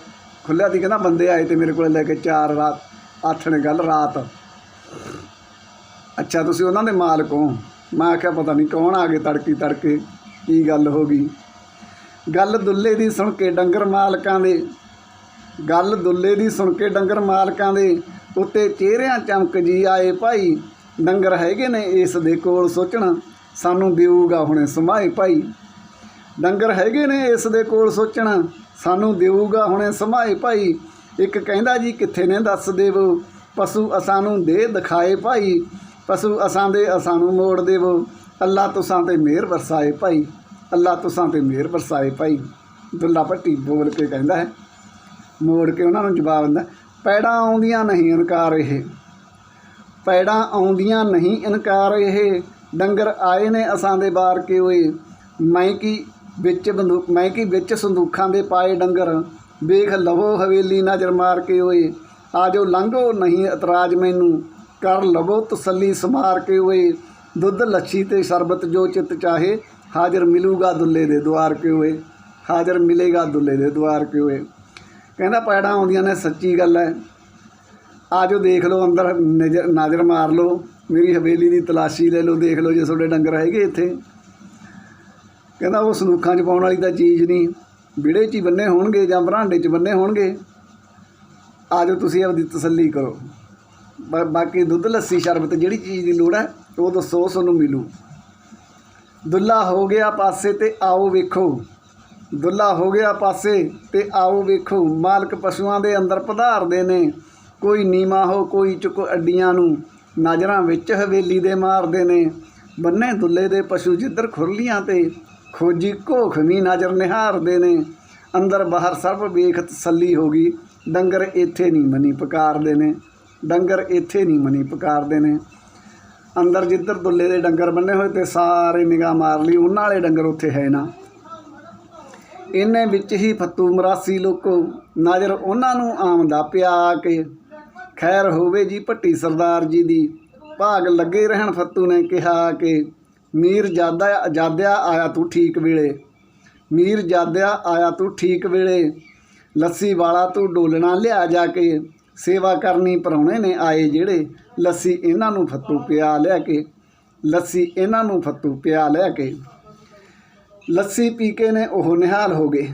ਖੁੱਲਿਆ ਦੀ ਕਹਿੰਦਾ ਬੰਦੇ ਆਏ ਤੇ ਮੇਰੇ ਕੋਲ ਲੈ ਕੇ ਚਾਰ ਰਾਤ, ਆਥਣੇ ਗੱਲ ਰਾਤ। ਅੱਛਾ, ਤੁਸੀਂ ਉਹਨਾਂ ਦੇ ਮਾਲਕ ਹੋ। ਮੈਂ ਆਖਿਆ, ਪਤਾ ਨਹੀਂ ਕੌਣ ਆ ਗਏ ਤੜਕੀ ਤੜਕੇ, ਕੀ ਗੱਲ ਹੋ ਗਈ। ਗੱਲ ਦੁੱਲੇ ਦੀ ਸੁਣ ਕੇ ਡੰਗਰ ਮਾਲਕਾਂ ਦੇ, ਗੱਲ ਦੁੱਲੇ ਦੀ ਸੁਣ ਕੇ ਡੰਗਰ ਮਾਲਕਾਂ ਦੇ ਉੱਤੇ ਚਿਹਰਿਆਂ ਚਮਕ ਜੀ ਆਏ ਭਾਈ, ਡੰਗਰ ਹੈਗੇ ਨੇ ਇਸ ਦੇ ਕੋਲ ਸੋਚਣਾ, ਸਾਨੂੰ ਦੇਊਗਾ ਹੁਣੇ ਸਮਾਏ ਭਾਈ। ਡੰਗਰ ਹੈਗੇ ਨੇ ਇਸ ਦੇ ਕੋਲ ਸੋਚਣਾ, ਸਾਨੂੰ ਦੇਊਗਾ ਹੁਣੇ ਸਮਾਏ ਭਾਈ। ਇੱਕ ਕਹਿੰਦਾ ਜੀ, ਕਿੱਥੇ ਨੇ ਦੱਸ ਦੇਵੋ, ਪਸ਼ੂ ਅਸਾਂ ਨੂੰ ਦੇ ਦਿਖਾਏ ਭਾਈ। ਪਸ਼ੂ ਅਸਾਂ ਦੇ, ਅਸਾਂ ਨੂੰ ਮੋੜ ਦੇਵੋ। ਅੱਲਾ ਤੁਸਾਂ ਤੇ ਮਿਹਰ ਵਰਸਾਏ ਭਾਈ। ਅੱਲਾ ਤੁਸਾਂ ਤੇ ਮਿਹਰ ਵਰਸਾਏ ਭਾਈ। ਦੁੱਲਾ ਭੱਟੀ ਬੋਲ ਕੇ ਕਹਿੰਦਾ ਹੈ। ਮੋੜ ਕੇ ਉਹਨਾਂ ਨੂੰ ਜਵਾਬ ਦਿੰਦਾ ਪੈੜਾਂ ਆਉਂਦੀਆਂ ਨਹੀਂ ਇਨਕਾਰ ਇਹ। ਪੈੜਾਂ ਆਉਂਦੀਆਂ ਨਹੀਂ ਇਨਕਾਰ ਇਹ। ਡੰਗਰ ਆਏ ਨੇ ਅਸਾਂ ਦੇ ਬਾਰ ਕੇ ਓਏ ਮੈਂ ਕੀ ਵਿੱਚ ਬੰਦੂਕ ਮੈਂ ਕੀ ਵਿੱਚ ਸੰਦੂਖਾਂ ਦੇ ਪਾਏ ਡੰਗਰ। ਵੇਖ ਲਵੋ ਹਵੇਲੀ ਨਜ਼ਰ ਮਾਰ ਕੇ ਓਏ ਆਜੋ ਲੰਘੋ ਨਹੀਂ ਇਤਰਾਜ਼ ਮੈਨੂੰ। ਕਰ ਲਵੋ ਤਸੱਲੀ ਸਮਾਰ ਕੇ ਹੋਏ। ਦੁੱਧ ਲੱਛੀ ਤੇ ਸ਼ਰਬਤ ਜੋ ਚਿੱਤ ਚਾਹੇ, ਹਾਜ਼ਰ ਮਿਲੂਗਾ ਦੁੱਲੇ ਦੇ ਦੁਆਰ ਕੇ ਓਏ ਹਾਜ਼ਰ ਮਿਲੇਗਾ ਦੁੱਲੇ ਦੇ ਦੁਆਰ ਕੇ ਓਏ ਕਹਿੰਦਾ ਪੈੜਾਂ ਆਉਂਦੀਆਂ ਨੇ, ਸੱਚੀ ਗੱਲ ਹੈ ਆਜੋ ਦੇਖ ਲਓ, ਅੰਦਰ ਨਜ਼ਰ, ਨਾਜ਼ਰ ਮਾਰ ਲਓ। ਮੇਰੀ ਹਵੇਲੀ ਦੀ ਤਲਾਸ਼ੀ ਲੈ ਲਓ, ਦੇਖ ਲਓ ਜੇ ਤੁਹਾਡੇ ਡੰਗਰ ਹੈਗੇ ਇੱਥੇ। ਕਹਿੰਦਾ ਉਹ ਸੰਦੂਖਾਂ 'ਚ ਪਾਉਣ ਵਾਲੀ ਤਾਂ ਚੀਜ਼ ਨਹੀਂ। ਵਿੜੇ 'ਚ ਹੀ ਬੰਨੇ ਹੋਣਗੇ ਜਾਂ ਬਰਾਂਡੇ 'ਚ ਬੰਨੇ ਹੋਣਗੇ। ਆਜੋ ਤੁਸੀਂ ਆਪਦੀ ਤਸੱਲੀ ਕਰੋ। ਬਾਕੀ ਦੁੱਧ ਲੱਸੀ ਸ਼ਰਬਤ ਜਿਹੜੀ ਚੀਜ਼ ਦੀ ਲੋੜ ਹੈ, ਉਹ ਦੱਸੋ ਤੁਹਾਨੂੰ ਮਿਲੂ। ਦੁੱਲਾ ਹੋ ਗਿਆ ਪਾਸੇ ਤੇ ਆਓ ਵੇਖੋ। ਦੁੱਲਾ ਹੋ ਗਿਆ ਪਾਸੇ ਤੇ ਆਓ ਵੇਖੋ। ਮਾਲਕ ਪਸ਼ੂਆਂ ਦੇ ਅੰਦਰ ਪਧਾਰਦੇ ਨੇ। ਕੋਈ ਨੀਮਾ ਹੋ, ਕੋਈ ਚੁੱਕ ਅੱਡੀਆਂ ਨੂੰ। ਨਜ਼ਰਾਂ ਵਿੱਚ ਹਵੇਲੀ ਦੇ ਮਾਰਦੇ ਨੇ। ਬੰਨੇ ਦੁੱਲੇ ਦੇ ਪਸ਼ੂ ਜਿੱਧਰ ਖੁਰਲੀਆਂ ਤੇ ਖੋਜੀ ਘੋਖਵੀਂ ਨਜ਼ਰ ਨਿਹਾਰਦੇ ਨੇ। ਅੰਦਰ ਬਾਹਰ ਸਰਬ ਵੇਖ ਤਸੱਲੀ ਹੋ ਗਈ। ਡੰਗਰ ਇੱਥੇ ਨਹੀਂ ਮਨੀ ਪੁਕਾਰਦੇ ਨੇ। ਡੰਗਰ ਇੱਥੇ ਨਹੀਂ ਮਨੀ ਪੁਕਾਰਦੇ ਨੇ। ਅੰਦਰ ਜਿੱਧਰ ਦੁੱਲੇ ਦੇ ਡੰਗਰ ਬੰਨੇ ਹੋਏ ਤੇ ਸਾਰੇ ਨਿਗਾਹ ਮਾਰ ਲਈ, ਉਹਨਾਂ ਵਾਲੇ ਡੰਗਰ ਉੱਥੇ ਹੈ ਨਾ। ਇਹਨੇ ਵਿੱਚ ਹੀ ਫੱਤੂ ਮਰਾਸੀ ਲੋਕੋ, ਨਜ਼ਰ ਉਹਨਾਂ ਨੂੰ ਆਮਦਾ ਪਿਆ ਕੇ ਖੈਰ ਹੋਵੇ ਜੀ ਭੱਟੀ ਸਰਦਾਰ ਜੀ ਦੀ। ਭਾਗ ਲੱਗੇ ਰਹਿਣ ਫੱਤੂ ਨੇ ਕਿਹਾ ਕਿ, ਮੀਰ ਜਾਦਾ ਜਾਦਿਆ ਆਇਆ ਤੂੰ ਠੀਕ ਵੇਲੇ। ਮੀਰ ਜਾਦਿਆ ਆਇਆ ਤੂੰ ਠੀਕ ਵੇਲੇ। ਲੱਸੀ ਵਾਲਾ ਤੂੰ ਡੋਲਣਾ ਲਿਆ ਜਾ ਕੇ। ਸੇਵਾ ਕਰਨੀ ਪਰਾਉਣੇ ਨੇ ਆਏ ਜਿਹੜੇ, ਲੱਸੀ ਇਹਨਾਂ ਨੂੰ ਫੱਤੂ ਪਿਆ ਲੈ ਕੇ, ਲੱਸੀ ਇਹਨਾਂ ਨੂੰ ਫੱਤੂ ਪਿਆ ਲੈ ਕੇ। ਲੱਸੀ ਪੀ ਕੇ ਨੇ ਉਹ ਨਿਹਾਲ ਹੋ ਗਏ।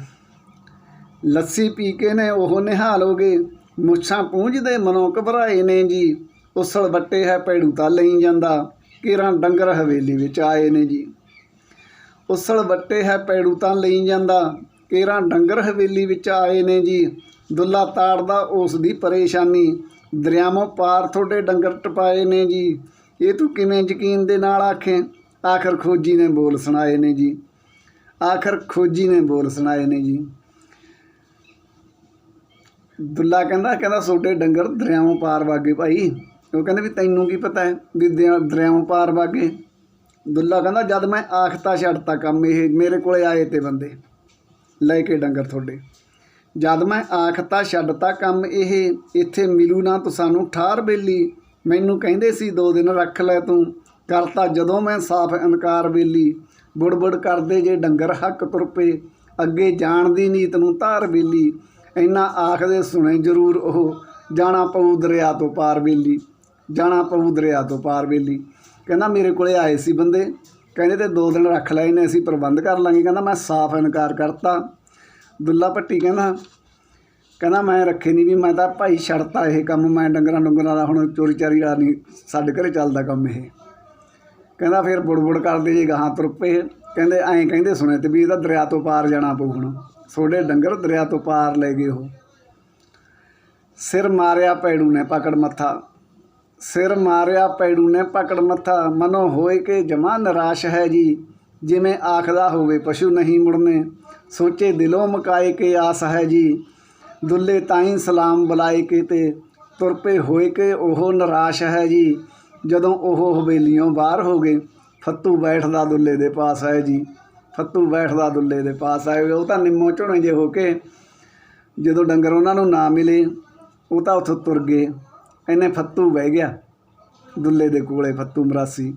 ਲੱਸੀ ਪੀ ਕੇ ਨੇ ਉਹ ਨਿਹਾਲ ਹੋ ਗਏ। ਮੁੱਛਾਂ ਪੂੰਝਦੇ ਮਨੋਂ ਘਬਰਾਏ ਨੇ ਜੀ। ਉਸਲ ਬੱਟੇ ਹੈ ਪੈੜੂ ਤਾਂ ਲਈ ਜਾਂਦਾ। ਕਿਰਾਂ ਡੰਗਰ ਹਵੇਲੀ ਵਿੱਚ ਆਏ ਨੇ ਜੀ। ਉਸਲ ਬੱਟੇ ਹੈ ਪੈੜੂ ਤਾਂ ਲਈ ਜਾਂਦਾ। ਕਿਰਾਂ ਡੰਗਰ ਹਵੇਲੀ ਵਿੱਚ ਆਏ ਨੇ ਜੀ। ਦੁੱਲਾ ਤਾੜਦਾ ਉਸ ਦੀ ਪਰੇਸ਼ਾਨੀ। ਦਰਿਆਵਾਂ ਪਾਰ ਤੁਹਾਡੇ ਡੰਗਰ ਟਪਾਏ ਨੇ ਜੀ। ਇਹ ਤੂੰ ਕਿਵੇਂ ਯਕੀਨ ਦੇ ਨਾਲ ਆਖੇ? ਆਖਰ ਖੋਜੀ ਨੇ ਬੋਲ ਸੁਣਾਏ ਨੇ ਜੀ। ਆਖਰ ਖੋਜੀ ਨੇ ਬੋਲ ਸੁਣਾਏ ਨੇ ਜੀ। ਦੁੱਲਾ ਕਹਿੰਦਾ ਕਹਿੰਦਾ ਛੋਟੇ ਡੰਗਰ ਦਰਿਆਵਾਂ ਪਾਰ ਵਾਗੇ ਭਾਈ। ਉਹ ਕਹਿੰਦੇ ਵੀ ਤੈਨੂੰ ਕੀ ਪਤਾ ਹੈ ਵੀ ਦਰਿਆ- ਦਰਿਆਵਾਂ ਪਾਰ ਵਾਗੇ? ਦੁੱਲਾ ਕਹਿੰਦਾ, ਜਦ ਮੈਂ ਆਖਤਾ ਛੱਡਤਾ ਕੰਮ ਇਹ, ਮੇਰੇ ਕੋਲੇ ਆਏ ਤੇ ਬੰਦੇ। ਲੈ ਕੇ ਡੰਗਰ ਤੁਹਾਡੇ। ਜਦ ਮੈਂ ਆਖਤਾ ਛੱਡਤਾ ਕੰਮ ਇਹ, ਇੱਥੇ ਮਿਲੂ ਨਾ ਤੂੰ ਸਾਨੂੰ ਠਾਰ ਬੇਲੀ। ਮੈਨੂੰ ਕਹਿੰਦੇ ਸੀ, ਦੋ ਦਿਨ ਰੱਖ ਲੈ ਤੂੰ। ਕਰਤਾ ਜਦੋਂ ਮੈਂ ਸਾਫ਼ ਇਨਕਾਰ ਬੇਲੀ। ਬੁੜਬੁੜ ਕਰਦੇ ਜੇ ਡੰਗਰ ਹੱਕ ਤੁਰ ਪਏ ਅੱਗੇ ਜਾਣ ਦੀ ਨੀਤ ਨੂੰ ਧਾਰ ਬੇਲੀ। ਇੰਨਾ ਆਖਦੇ ਸੁਣੇ ਜ਼ਰੂਰ ਉਹ, ਜਾਣਾ ਪਊ ਦਰਿਆ ਤੋਂ ਪਾਰ ਬੇਲੀ, ਜਾਣਾ ਪਊ ਦਰਿਆ ਤੋਂ ਪਾਰ ਬੇਲੀ। ਕਹਿੰਦਾ, ਮੇਰੇ ਕੋਲੇ ਆਏ ਸੀ ਬੰਦੇ। ਕਹਿੰਦੇ, ਤੇ ਦੋ ਦਿਨ ਰੱਖ ਲਏ ਨੇ ਅਸੀਂ ਪ੍ਰਬੰਧ ਕਰ ਲਾਂਗੇ। ਕਹਿੰਦਾ, ਮੈਂ ਸਾਫ਼ ਇਨਕਾਰ ਕਰਤਾ। ਦੁੱਲਾ ਭੱਟੀ ਕਹਿੰਦਾ ਕਹਿੰਦਾ ਮੈਂ ਰੱਖੇ ਨਹੀਂ ਵੀ ਮੈਂ ਤਾਂ ਭਾਈ ਛੱਡਤਾ ਇਹ ਕੰਮ, ਮੈਂ ਡੰਗਰਾਂ ਡੁੰਗਰਾਂ ਦਾ ਹੁਣ ਚੋਰੀ ਚਾਰੀ ਵਾਲਾ ਨਹੀਂ ਸਾਡੇ ਘਰੇ ਚੱਲਦਾ ਕੰਮ ਇਹ। ਕਹਿੰਦਾ ਫਿਰ ਬੁੜਬੁੜ ਕਰਦੇ ਜੇ ਗਾਹਾਂ ਤੁਰ ਪਏ ਕਹਿੰਦੇ ਐਂ ਕਹਿੰਦੇ ਸੁਣੇ ਤੇ ਵੀ ਇਹਦਾ ਦਰਿਆ ਤੋਂ ਪਾਰ ਜਾਣਾ ਪਊ ਹੁਣ। ਛੋਡੇ ਡੰਗਰ ਦਰਿਆ ਤੋਂ ਪਾਰ ਲੈ ਗਏ ਉਹ। ਸਿਰ ਮਾਰਿਆ ਪੈੜੂ ਨੇ ਪਕੜ ਮੱਥਾ। ਸਿਰ ਮਾਰਿਆ ਪੈੜੂ ਨੇ ਪਕੜ ਮੱਥਾ। ਮਨੋ ਹੋਏ ਕਿ ਜਮਾ ਨਿਰਾਸ਼ ਹੈ ਜੀ, ਜਿਵੇਂ ਆਖਦਾ ਹੋਵੇ ਪਸ਼ੂ ਨਹੀਂ ਮੁੜਨੇ। ਸੋਚੇ ਦਿਲੋਂ ਮਕਾਏ ਕੇ ਆਸ ਹੈ ਜੀ। ਦੁੱਲੇ ਤਾਈਂ ਸਲਾਮ ਬੁਲਾਏ ਕੇ ਤੇ ਤੁਰ ਪਏ ਹੋਏ ਕੇ ਉਹ ਨਿਰਾਸ਼ ਹੈ ਜੀ। ਜਦੋਂ ਉਹ ਹਵੇਲੀਓਂ ਬਾਹਰ ਹੋ ਗਏ, ਫੱਤੂ ਬੈਠਦਾ ਦੁੱਲੇ ਦੇ ਪਾਸ ਹੈ ਜੀ। ਫੱਤੂ ਬੈਠਦਾ ਦੁੱਲੇ ਦੇ ਪਾਸ ਆਏ ਉਹ ਤਾਂ ਨਿੰਮੋ ਝੋਣੇ ਜੇ ਹੋ ਕੇ ਜਦੋਂ ਡੰਗਰ ਉਹਨਾਂ ਨੂੰ ਨਾ ਮਿਲੇ, ਉਹ ਤਾਂ ਉੱਥੋਂ ਤੁਰ ਗਏ। ਇਹਨੇ ਫੱਤੂ ਬਹਿ ਗਿਆ। ਦੁੱਲੇ ਦੇ ਕੋਲੇ ਫੱਤੂ ਮਰਾਸੀ।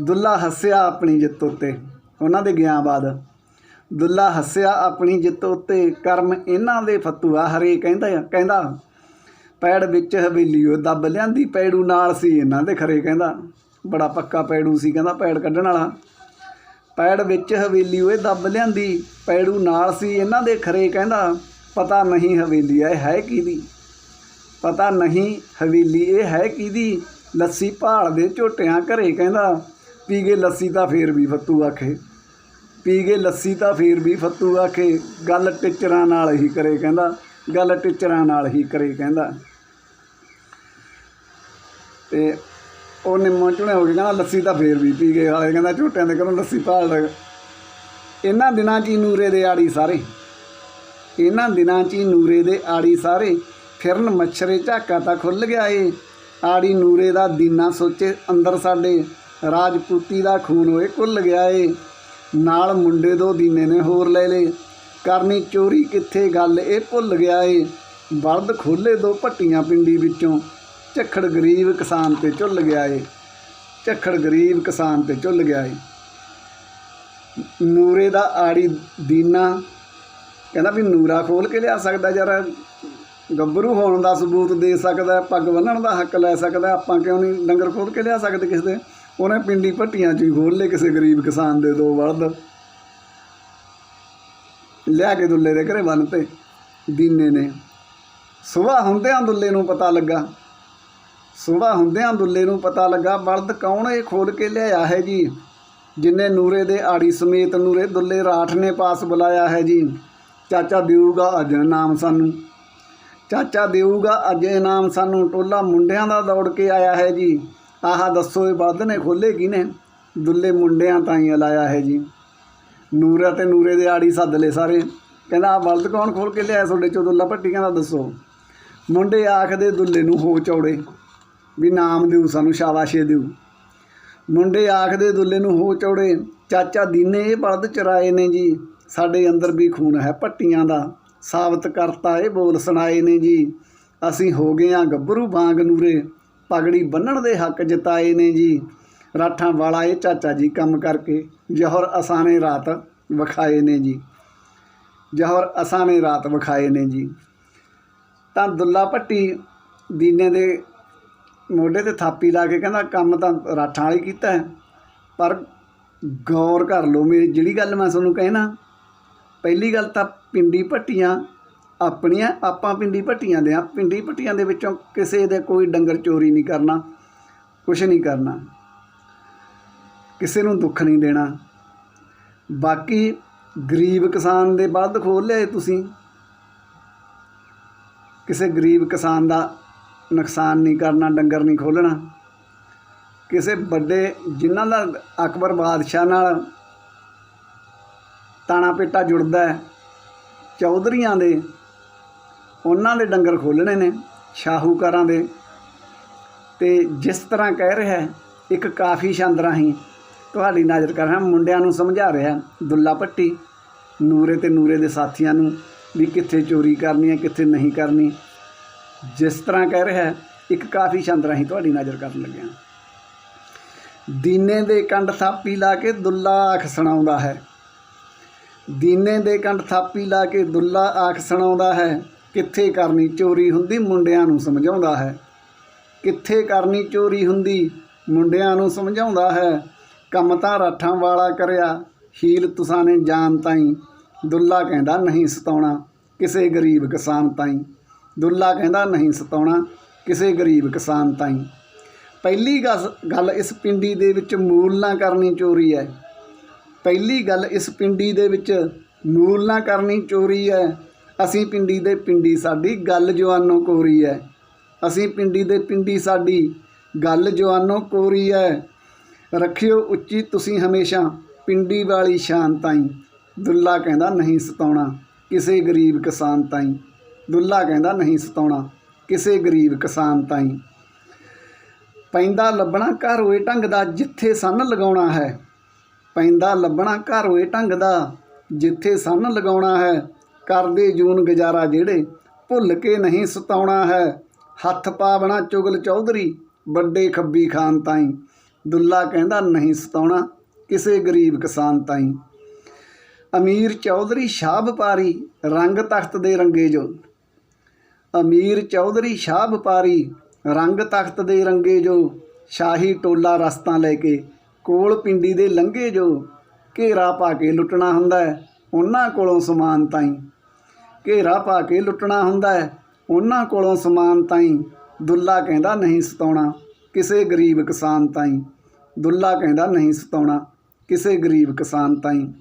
ਦੁੱਲਾ ਹੱਸਿਆ ਆਪਣੀ ਜਿੱਤ ਉੱਤੇ। ਉਹਨਾਂ ਦੇ ਗਿਆ ਬਾਅਦ ਦੁੱਲਾ ਹੱਸਿਆ, ਆਪਣੀ ਜਿੱਤ ਉੱਤੇ ਕਰਮ ਇਹਨਾਂ ਦੇ ਫੱਤੂਆ ਹਰੇ ਕਹਿੰਦਾ ਕਹਿੰਦਾ, ਪੈੜ ਵਿੱਚ ਹਵੇਲੀ ਉਹ ਦੱਬ ਲਿਆਂਦੀ, ਪੈੜੂ ਨਾਲ ਸੀ ਇਹਨਾਂ ਦੇ ਖਰੇ ਕਹਿੰਦਾ। ਬੜਾ ਪੱਕਾ ਪੈੜੂ ਸੀ ਕਹਿੰਦਾ, ਪੈੜ ਕੱਢਣ ਵਾਲਾ। ਪੈੜ ਵਿੱਚ ਹਵੇਲੀ ਉਹ ਦੱਬ ਲਿਆਂਦੀ, ਪੈੜੂ ਨਾਲ ਸੀ ਇਹਨਾਂ ਦੇ ਖਰੇ ਕਹਿੰਦਾ। ਪਤਾ ਨਹੀਂ ਹਵੇਲੀ ਇਹ ਹੈ ਕਿਹਦੀ। ਪਤਾ ਨਹੀਂ ਹਵੇਲੀ ਇਹ ਹੈ ਕਿਹਦੀ। ਲੱਸੀ ਭਾਲ ਦੇ ਝੋਟਿਆਂ ਘਰੇ ਕਹਿੰਦਾ ਪੀ ਗਏ ਲੱਸੀ ਤਾਂ ਫੇਰ ਵੀ ਫੱਤੂ ਆਖੇ। ਪੀ ਗਏ ਲੱਸੀ ਤਾਂ ਫੇਰ ਵੀ ਫੱਤੂ ਆਖੇ ਗੱਲ ਟਿਚਰਾਂ ਨਾਲ ਹੀ ਕਰੇ ਕਹਿੰਦਾ, ਗੱਲ ਟਿਚਰਾਂ ਨਾਲ ਹੀ ਕਰੇ ਕਹਿੰਦਾ। ਤੇ ਉਹ ਨਿੰਮੋ ਚੁਣੇ ਹੋ ਕੇ ਕਹਿੰਦਾ, ਲੱਸੀ ਤਾਂ ਫੇਰ ਵੀ ਪੀ ਗਏ ਹਾਲੇ ਕਹਿੰਦਾ, ਝੋਟਿਆਂ ਦੇ ਘਰੋਂ ਲੱਸੀ ਭਾਲ ਲੈ। ਇਹਨਾਂ ਦਿਨਾਂ 'ਚ ਹੀ ਨੂਰੇ ਦੇ ਆੜੀ ਸਾਰੇ। ਇਹਨਾਂ ਦਿਨਾਂ 'ਚ ਹੀ ਨੂਰੇ ਦੇ ਆੜੀ ਸਾਰੇ। ਫਿਰਨ ਮੱਛਰੇ ਝਾਕਾ ਤਾਂ ਖੁੱਲ ਗਿਆ ਏ। ਆੜੀ ਨੂਰੇ ਦਾ ਦੀਨਾ ਸੋਚੇ ਅੰਦਰ ਸਾਡੇ। ਰਾਜਪੂਤੀ ਦਾ ਖੂਨ ਹੋਏ ਕੁੱਲ ਗਿਆ ਏ। ਨਾਲ ਮੁੰਡੇ ਦੋ ਦੀਨੇ ਨੇ ਹੋਰ ਲੈ ਲਏ। ਕਰਨੀ ਚੋਰੀ ਕਿੱਥੇ ਗੱਲ, ਇਹ ਭੁੱਲ ਗਿਆ ਏ। ਬਲਦ ਖੋਲੇ ਦੋ ਭੱਟੀਆਂ ਪਿੰਡੀ ਵਿੱਚੋਂ। ਝੱਖੜ ਗਰੀਬ ਕਿਸਾਨ ਤੇ ਝੁੱਲ ਗਿਆ ਏ। ਝੱਖੜ ਗਰੀਬ ਕਿਸਾਨ ਤੇ ਝੁੱਲ ਗਿਆ ਏ। ਨੂਰੇ ਦਾ ਆੜੀ ਦੀਨਾ। ਕਹਿੰਦਾ ਵੀ ਨੂਰਾ ਖੋਲ ਕੇ ਲਿਆ ਸਕਦਾ ਯਾਰ ਗੱਭਰੂ ਹੋਣ ਦਾ ਸਬੂਤ ਦੇ ਸਕਦਾ, ਪੱਗ ਬੰਨਣ ਦਾ ਹੱਕ ਲੈ ਸਕਦਾ। ਆਪਾਂ ਕਿਉਂ ਨਹੀਂ ਡੰਗਰ ਖੋਲ ਕੇ ਲਿਆ ਸਕਦੇ ਕਿਸੇ ਦੇ? ਉਹਨੇ ਪਿੰਡੀ ਭੱਟੀਆਂ 'ਚ ਹੀ ਖੋਲ ਲਏ ਕਿਸੇ ਗਰੀਬ ਕਿਸਾਨ ਦੇ ਦੋ ਬਲਦ ਲਿਆ ਕੇ ਦੁੱਲੇ ਦੇ ਘਰੇ ਬੰਨ ਤੇ, ਦੀਨੇ ਨੇ। ਸੁਬਾਹ ਹੁੰਦਿਆਂ ਦੁੱਲੇ ਨੂੰ ਪਤਾ ਲੱਗਾ। ਸੁਬਾਹ ਹੁੰਦਿਆਂ ਦੁੱਲੇ ਨੂੰ ਪਤਾ ਲੱਗਾ, ਬਲਦ ਕੌਣ ਇਹ ਖੋਲ ਕੇ ਲਿਆਇਆ ਹੈ ਜੀ? ਜਿੰਨੇ ਨੂਰੇ ਦੇ ਆੜੀ ਸਮੇਤ ਨੂਰੇ ਦੁੱਲੇ ਰਾਠ ਨੇ ਪਾਸ ਬੁਲਾਇਆ ਹੈ ਜੀ। ਚਾਚਾ ਦੇਊਗਾ ਅੱਜ ਨਾਮ ਸਾਨੂੰ। ਚਾਚਾ ਦੇਊਗਾ ਅੱਜ ਇਨਾਮ ਸਾਨੂੰ। ਟੋਲਾ ਮੁੰਡਿਆਂ ਦਾ ਦੌੜ ਕੇ ਆਇਆ ਹੈ ਜੀ। ਆਹ ਦੱਸੋ ਇਹ ਬਲਦ ਨੇ ਖੋਲੇ ਕਿਨੇ ਦੁੱਲੇ ਮੁੰਡਿਆਂ ਤਾਂ ਹੀ ਲਾਇਆ ਹੈ ਜੀ। ਨੂਰਾ ਤੇ ਨੂਰੇ ਦੇ ਆੜੀ ਸੱਦ ਲਏ ਸਾਰੇ। ਕਹਿੰਦਾ ਆ ਬਲਦ ਕੌਣ ਖੋਲ ਕੇ ਲਿਆ ਤੁਹਾਡੇ ਚੋਂ ਦੁੱਲਾ ਭੱਟੀ ਕਹਿੰਦਾ ਦੱਸੋ? ਮੁੰਡੇ ਆਖਦੇ, ਦੁੱਲੇ ਨੂੰ ਹੋ ਚੌੜੇ, ਵੀ ਨਾਮ ਦਿਉ ਸਾਨੂੰ ਸ਼ਾਬਾਸ਼ੇ ਦਿਉ ਮੁੰਡੇ ਆਖਦੇ, ਦੁੱਲੇ ਨੂੰ ਹੋ ਚੌੜੇ, ਚਾਚਾ ਦੀਨੇ ਇਹ ਬਲਦ ਚਰਾਏ ਨੇ ਜੀ। ਸਾਡੇ ਅੰਦਰ ਵੀ ਖੂਨ ਹੈ ਭੱਟੀਆਂ ਦਾ। ਸਾਬਤ ਕਰਤਾ ਇਹ ਬੋਲ ਸੁਣਾਏ ਨੇ ਜੀ। ਅਸੀਂ ਹੋ ਗਏ ਆ ਗੱਭਰੂ ਬਾਂਗ ਨੂਰੇ। ਪਗੜੀ ਬੰਨਣ ਦੇ ਹੱਕ ਜਤਾਏ ਨੇ ਜੀ। ਰਾਠਾਂ ਵਾਲਾ ਇਹ ਚਾਚਾ ਜੀ ਕੰਮ ਕਰਕੇ ਜਹਰ ਅਸਾਨੇ ਰਾਤ ਵਿਖਾਏ ਨੇ ਜੀ। ਜਹਰ ਅਸਾਨੇ ਰਾਤ ਵਿਖਾਏ ਨੇ ਜੀ। ਤਾਂ ਦੁੱਲਾ ਭੱਟੀ ਦੀਨੇ ਦੇ ਮੋਢੇ ਤੇ ਥਾਪੀ ਲਾ ਕੇ ਕਹਿੰਦਾ, ਕੰਮ ਤਾਂ ਰਾਠਾਂ ਵਾਲੀ ਕੀਤਾ ਹੈ, ਪਰ ਗੌਰ ਕਰ ਲਓ ਮੇਰੀ, ਜਿਹੜੀ ਗੱਲ ਮੈਂ ਤੁਹਾਨੂੰ ਕਹਿਣਾ, ਪਹਿਲੀ ਗੱਲ ਤਾਂ ਪਿੰਡੀ ਭੱਟੀਆਂ ਆਪਣੀਆਂ ਆਪਾਂ ਪਿੰਡੀ ਭੱਟੀਆਂ ਦੇ ਆ। ਪਿੰਡੀ ਭੱਟੀਆਂ ਦੇ ਵਿੱਚੋਂ ਕਿਸੇ ਦੇ ਕੋਈ ਡੰਗਰ ਚੋਰੀ ਨਹੀਂ ਕਰਨਾ, ਕੁਛ ਨਹੀਂ ਕਰਨਾ। ਕਿਸੇ ਨੂੰ ਦੁੱਖ ਨਹੀਂ ਦੇਣਾ। ਬਾਕੀ ਗਰੀਬ ਕਿਸਾਨ ਦੇ ਵੱਧ ਖੋਲ ਲਿਆ ਤੁਸੀਂ। ਕਿਸੇ ਗਰੀਬ ਕਿਸਾਨ ਦਾ ਨੁਕਸਾਨ ਨਹੀਂ ਕਰਨਾ, ਡੰਗਰ ਨਹੀਂ ਖੋਲਣਾ ਕਿਸੇ ਵੱਡੇ ਜਿਨ੍ਹਾਂ ਦਾ ਅਕਬਰ ਬਾਦਸ਼ਾਹ ਨਾਲ ਤਾਣਾ ਪੇਟਾ ਜੁੜਦਾ ਹੈ, ਚੌਧਰੀਆਂ ਦੇ ਉਹਨਾਂ ਦੇ ਡੰਗਰ ਖੋਲਣੇ ਨੇ ਸ਼ਾਹੂਕਾਰਾਂ ਦੇ। ਤੇ ਜਿਸ ਤਰ੍ਹਾਂ ਕਹਿ ਰਿਹਾ ਇੱਕ ਕਾਫੀ ਛੰਦ ਰਾਹੀਂ ਤੁਹਾਡੀ ਨਜ਼ਰ ਕਰ ਰਿਹਾ, ਮੁੰਡਿਆਂ ਨੂੰ ਸਮਝਾ ਰਿਹਾ ਦੁੱਲਾ ਭੱਟੀ, ਨੂਰੇ ਤੇ ਨੂਰੇ ਦੇ ਸਾਥੀਆਂ ਨੂੰ ਵੀ ਕਿੱਥੇ ਚੋਰੀ ਕਰਨੀ ਹੈ, ਕਿੱਥੇ ਨਹੀਂ ਕਰਨੀ। ਜਿਸ ਤਰ੍ਹਾਂ ਕਹਿ ਰਿਹਾ ਇੱਕ ਕਾਫੀ ਛੰਦ ਰਾਹੀਂ ਤੁਹਾਡੀ ਨਜ਼ਰ ਕਰਨ ਲੱਗਿਆ। ਦੀਨੇ ਦੇ ਕੰਡ ਥਾਪੀ ਲਾ ਕੇ ਦੁੱਲਾ ਆਖ ਸੁਣਾਉਂਦਾ ਹੈ। ਦੀਨੇ ਦੇ ਕੰਡ ਥਾਪੀ ਲਾ ਕੇ ਦੁੱਲਾ ਆਖ ਸੁਣਾਉਂਦਾ ਹੈ। ਕਿੱਥੇ ਕਰਨੀ ਚੋਰੀ ਹੁੰਦੀ ਮੁੰਡਿਆਂ ਨੂੰ ਸਮਝਾਉਂਦਾ ਹੈ। ਕਿੱਥੇ ਕਰਨੀ ਚੋਰੀ ਹੁੰਦੀ ਮੁੰਡਿਆਂ ਨੂੰ ਸਮਝਾਉਂਦਾ ਹੈ। ਕੰਮ ਤਾਂ ਰਾਠਾਂ ਵਾਲਾ ਕਰਿਆ, ਹੀਲ ਤੁਸਾਂ ਨੇ ਜਾਨ ਤਾਈ। ਦੁੱਲਾ ਕਹਿੰਦਾ ਨਹੀਂ ਸਤਾਉਣਾ ਕਿਸੇ ਗਰੀਬ ਕਿਸਾਨ ਤਾਈ। ਦੁੱਲਾ ਕਹਿੰਦਾ ਨਹੀਂ ਸਤਾਉਣਾ ਕਿਸੇ ਗਰੀਬ ਕਿਸਾਨ ਤਾਈ। ਪਹਿਲੀ ਗੱਲ ਇਸ ਪਿੰਡੀ ਦੇ ਵਿੱਚ ਮੂਲ ਨਾ ਕਰਨੀ ਚੋਰੀ ਹੈ। ਪਹਿਲੀ ਗੱਲ ਇਸ ਪਿੰਡੀ ਦੇ ਵਿੱਚ ਮੂਲ ਨਾ ਕਰਨੀ ਚੋਰੀ ਹੈ। ਅਸੀਂ ਪਿੰਡੀ ਦੇ ਪਿੰਡੀ ਸਾਡੀ ਗੱਲ ਜਵਾਨੋ ਕੋਰੀ ਹੈ ਅਸੀਂ ਪਿੰਡੀ ਦੇ ਪਿੰਡੀ ਸਾਡੀ ਗੱਲ ਜਵਾਨੋ ਕੋਰੀ ਹੈ ਰੱਖਿਓ ਉੱਚੀ ਤੁਸੀਂ ਹਮੇਸ਼ਾ ਪਿੰਡੀ ਵਾਲੀ ਸ਼ਾਨ ਤਾਈ। ਦੁੱਲਾ ਕਹਿੰਦਾ ਨਹੀਂ ਸਤਾਉਣਾ ਕਿਸੇ ਗਰੀਬ ਕਿਸਾਨ ਤਾਈ। ਦੁੱਲਾ ਕਹਿੰਦਾ ਨਹੀਂ ਸਤਾਉਣਾ ਕਿਸੇ ਗਰੀਬ ਕਿਸਾਨ ਤਾਈ। ਪੈਂਦਾ ਲੱਭਣਾ ਘਰ ਹੋਏ ਢੰਗ ਦਾ ਜਿੱਥੇ ਸੰਨ ਲਗਾਉਣਾ ਹੈ। ਪੈਂਦਾ ਲੱਭਣਾ ਘਰ ਹੋਏ ਢੰਗ ਦਾ ਜਿੱਥੇ ਸੰਨ ਲਗਾਉਣਾ ਹੈ। ਕਰਦੇ ਜੂਨ ਗੁਜ਼ਾਰਾ ਜਿਹੜੇ ਭੁੱਲ ਕੇ ਨਹੀਂ ਸਤਾਉਣਾ ਹੈ। ਹੱਥ ਪਾਵਣਾ ਚੁਗਲ ਚੌਧਰੀ, ਵੱਡੇ ਖੱਬੀ ਖਾਨ ਤਾਈ। ਦੁੱਲਾ ਕਹਿੰਦਾ ਨਹੀਂ ਸਤਾਉਣਾ, ਕਿਸੇ ਗਰੀਬ ਕਿਸਾਨ ਤਾਈ। ਅਮੀਰ ਚੌਧਰੀ ਸ਼ਾਹ ਵਪਾਰੀ ਰੰਗ ਤਖਤ ਦੇ ਰੰਗੇ ਜੋ ਅਮੀਰ ਚੌਧਰੀ ਸ਼ਾਹ ਵਪਾਰੀ ਰੰਗ ਤਖਤ ਦੇ ਰੰਗੇ ਜੋ ਸ਼ਾਹੀ ਟੋਲਾ ਰਸਤਾ ਲੈ ਕੇ, ਕੋਲ ਪਿੰਡੀ ਦੇ ਲੰਘੇ ਜੋ ਘੇਰਾ ਪਾ ਕੇ ਲੁੱਟਣਾ ਹੁੰਦਾ ਉਹਨਾਂ ਕੋਲੋਂ ਸਮਾਨ ਤਾਈ। ਘੇਰਾ ਪਾ ਕੇ ਲੁੱਟਣਾ ਹੁੰਦਾ ਹੈ। ਉਹਨਾਂ ਕੋਲੋਂ ਸਮਾਨ ਤਾਈ ਦੁੱਲਾ ਕਹਿੰਦਾ ਨਹੀਂ ਸਤਾਉਣਾ, ਕਿਸੇ ਗਰੀਬ ਕਿਸਾਨ ਤਾਈ। ਦੁੱਲਾ ਕਹਿੰਦਾ ਨਹੀਂ ਸਤਾਉਣਾ, ਕਿਸੇ ਗਰੀਬ ਕਿਸਾਨ ਤਾਈ।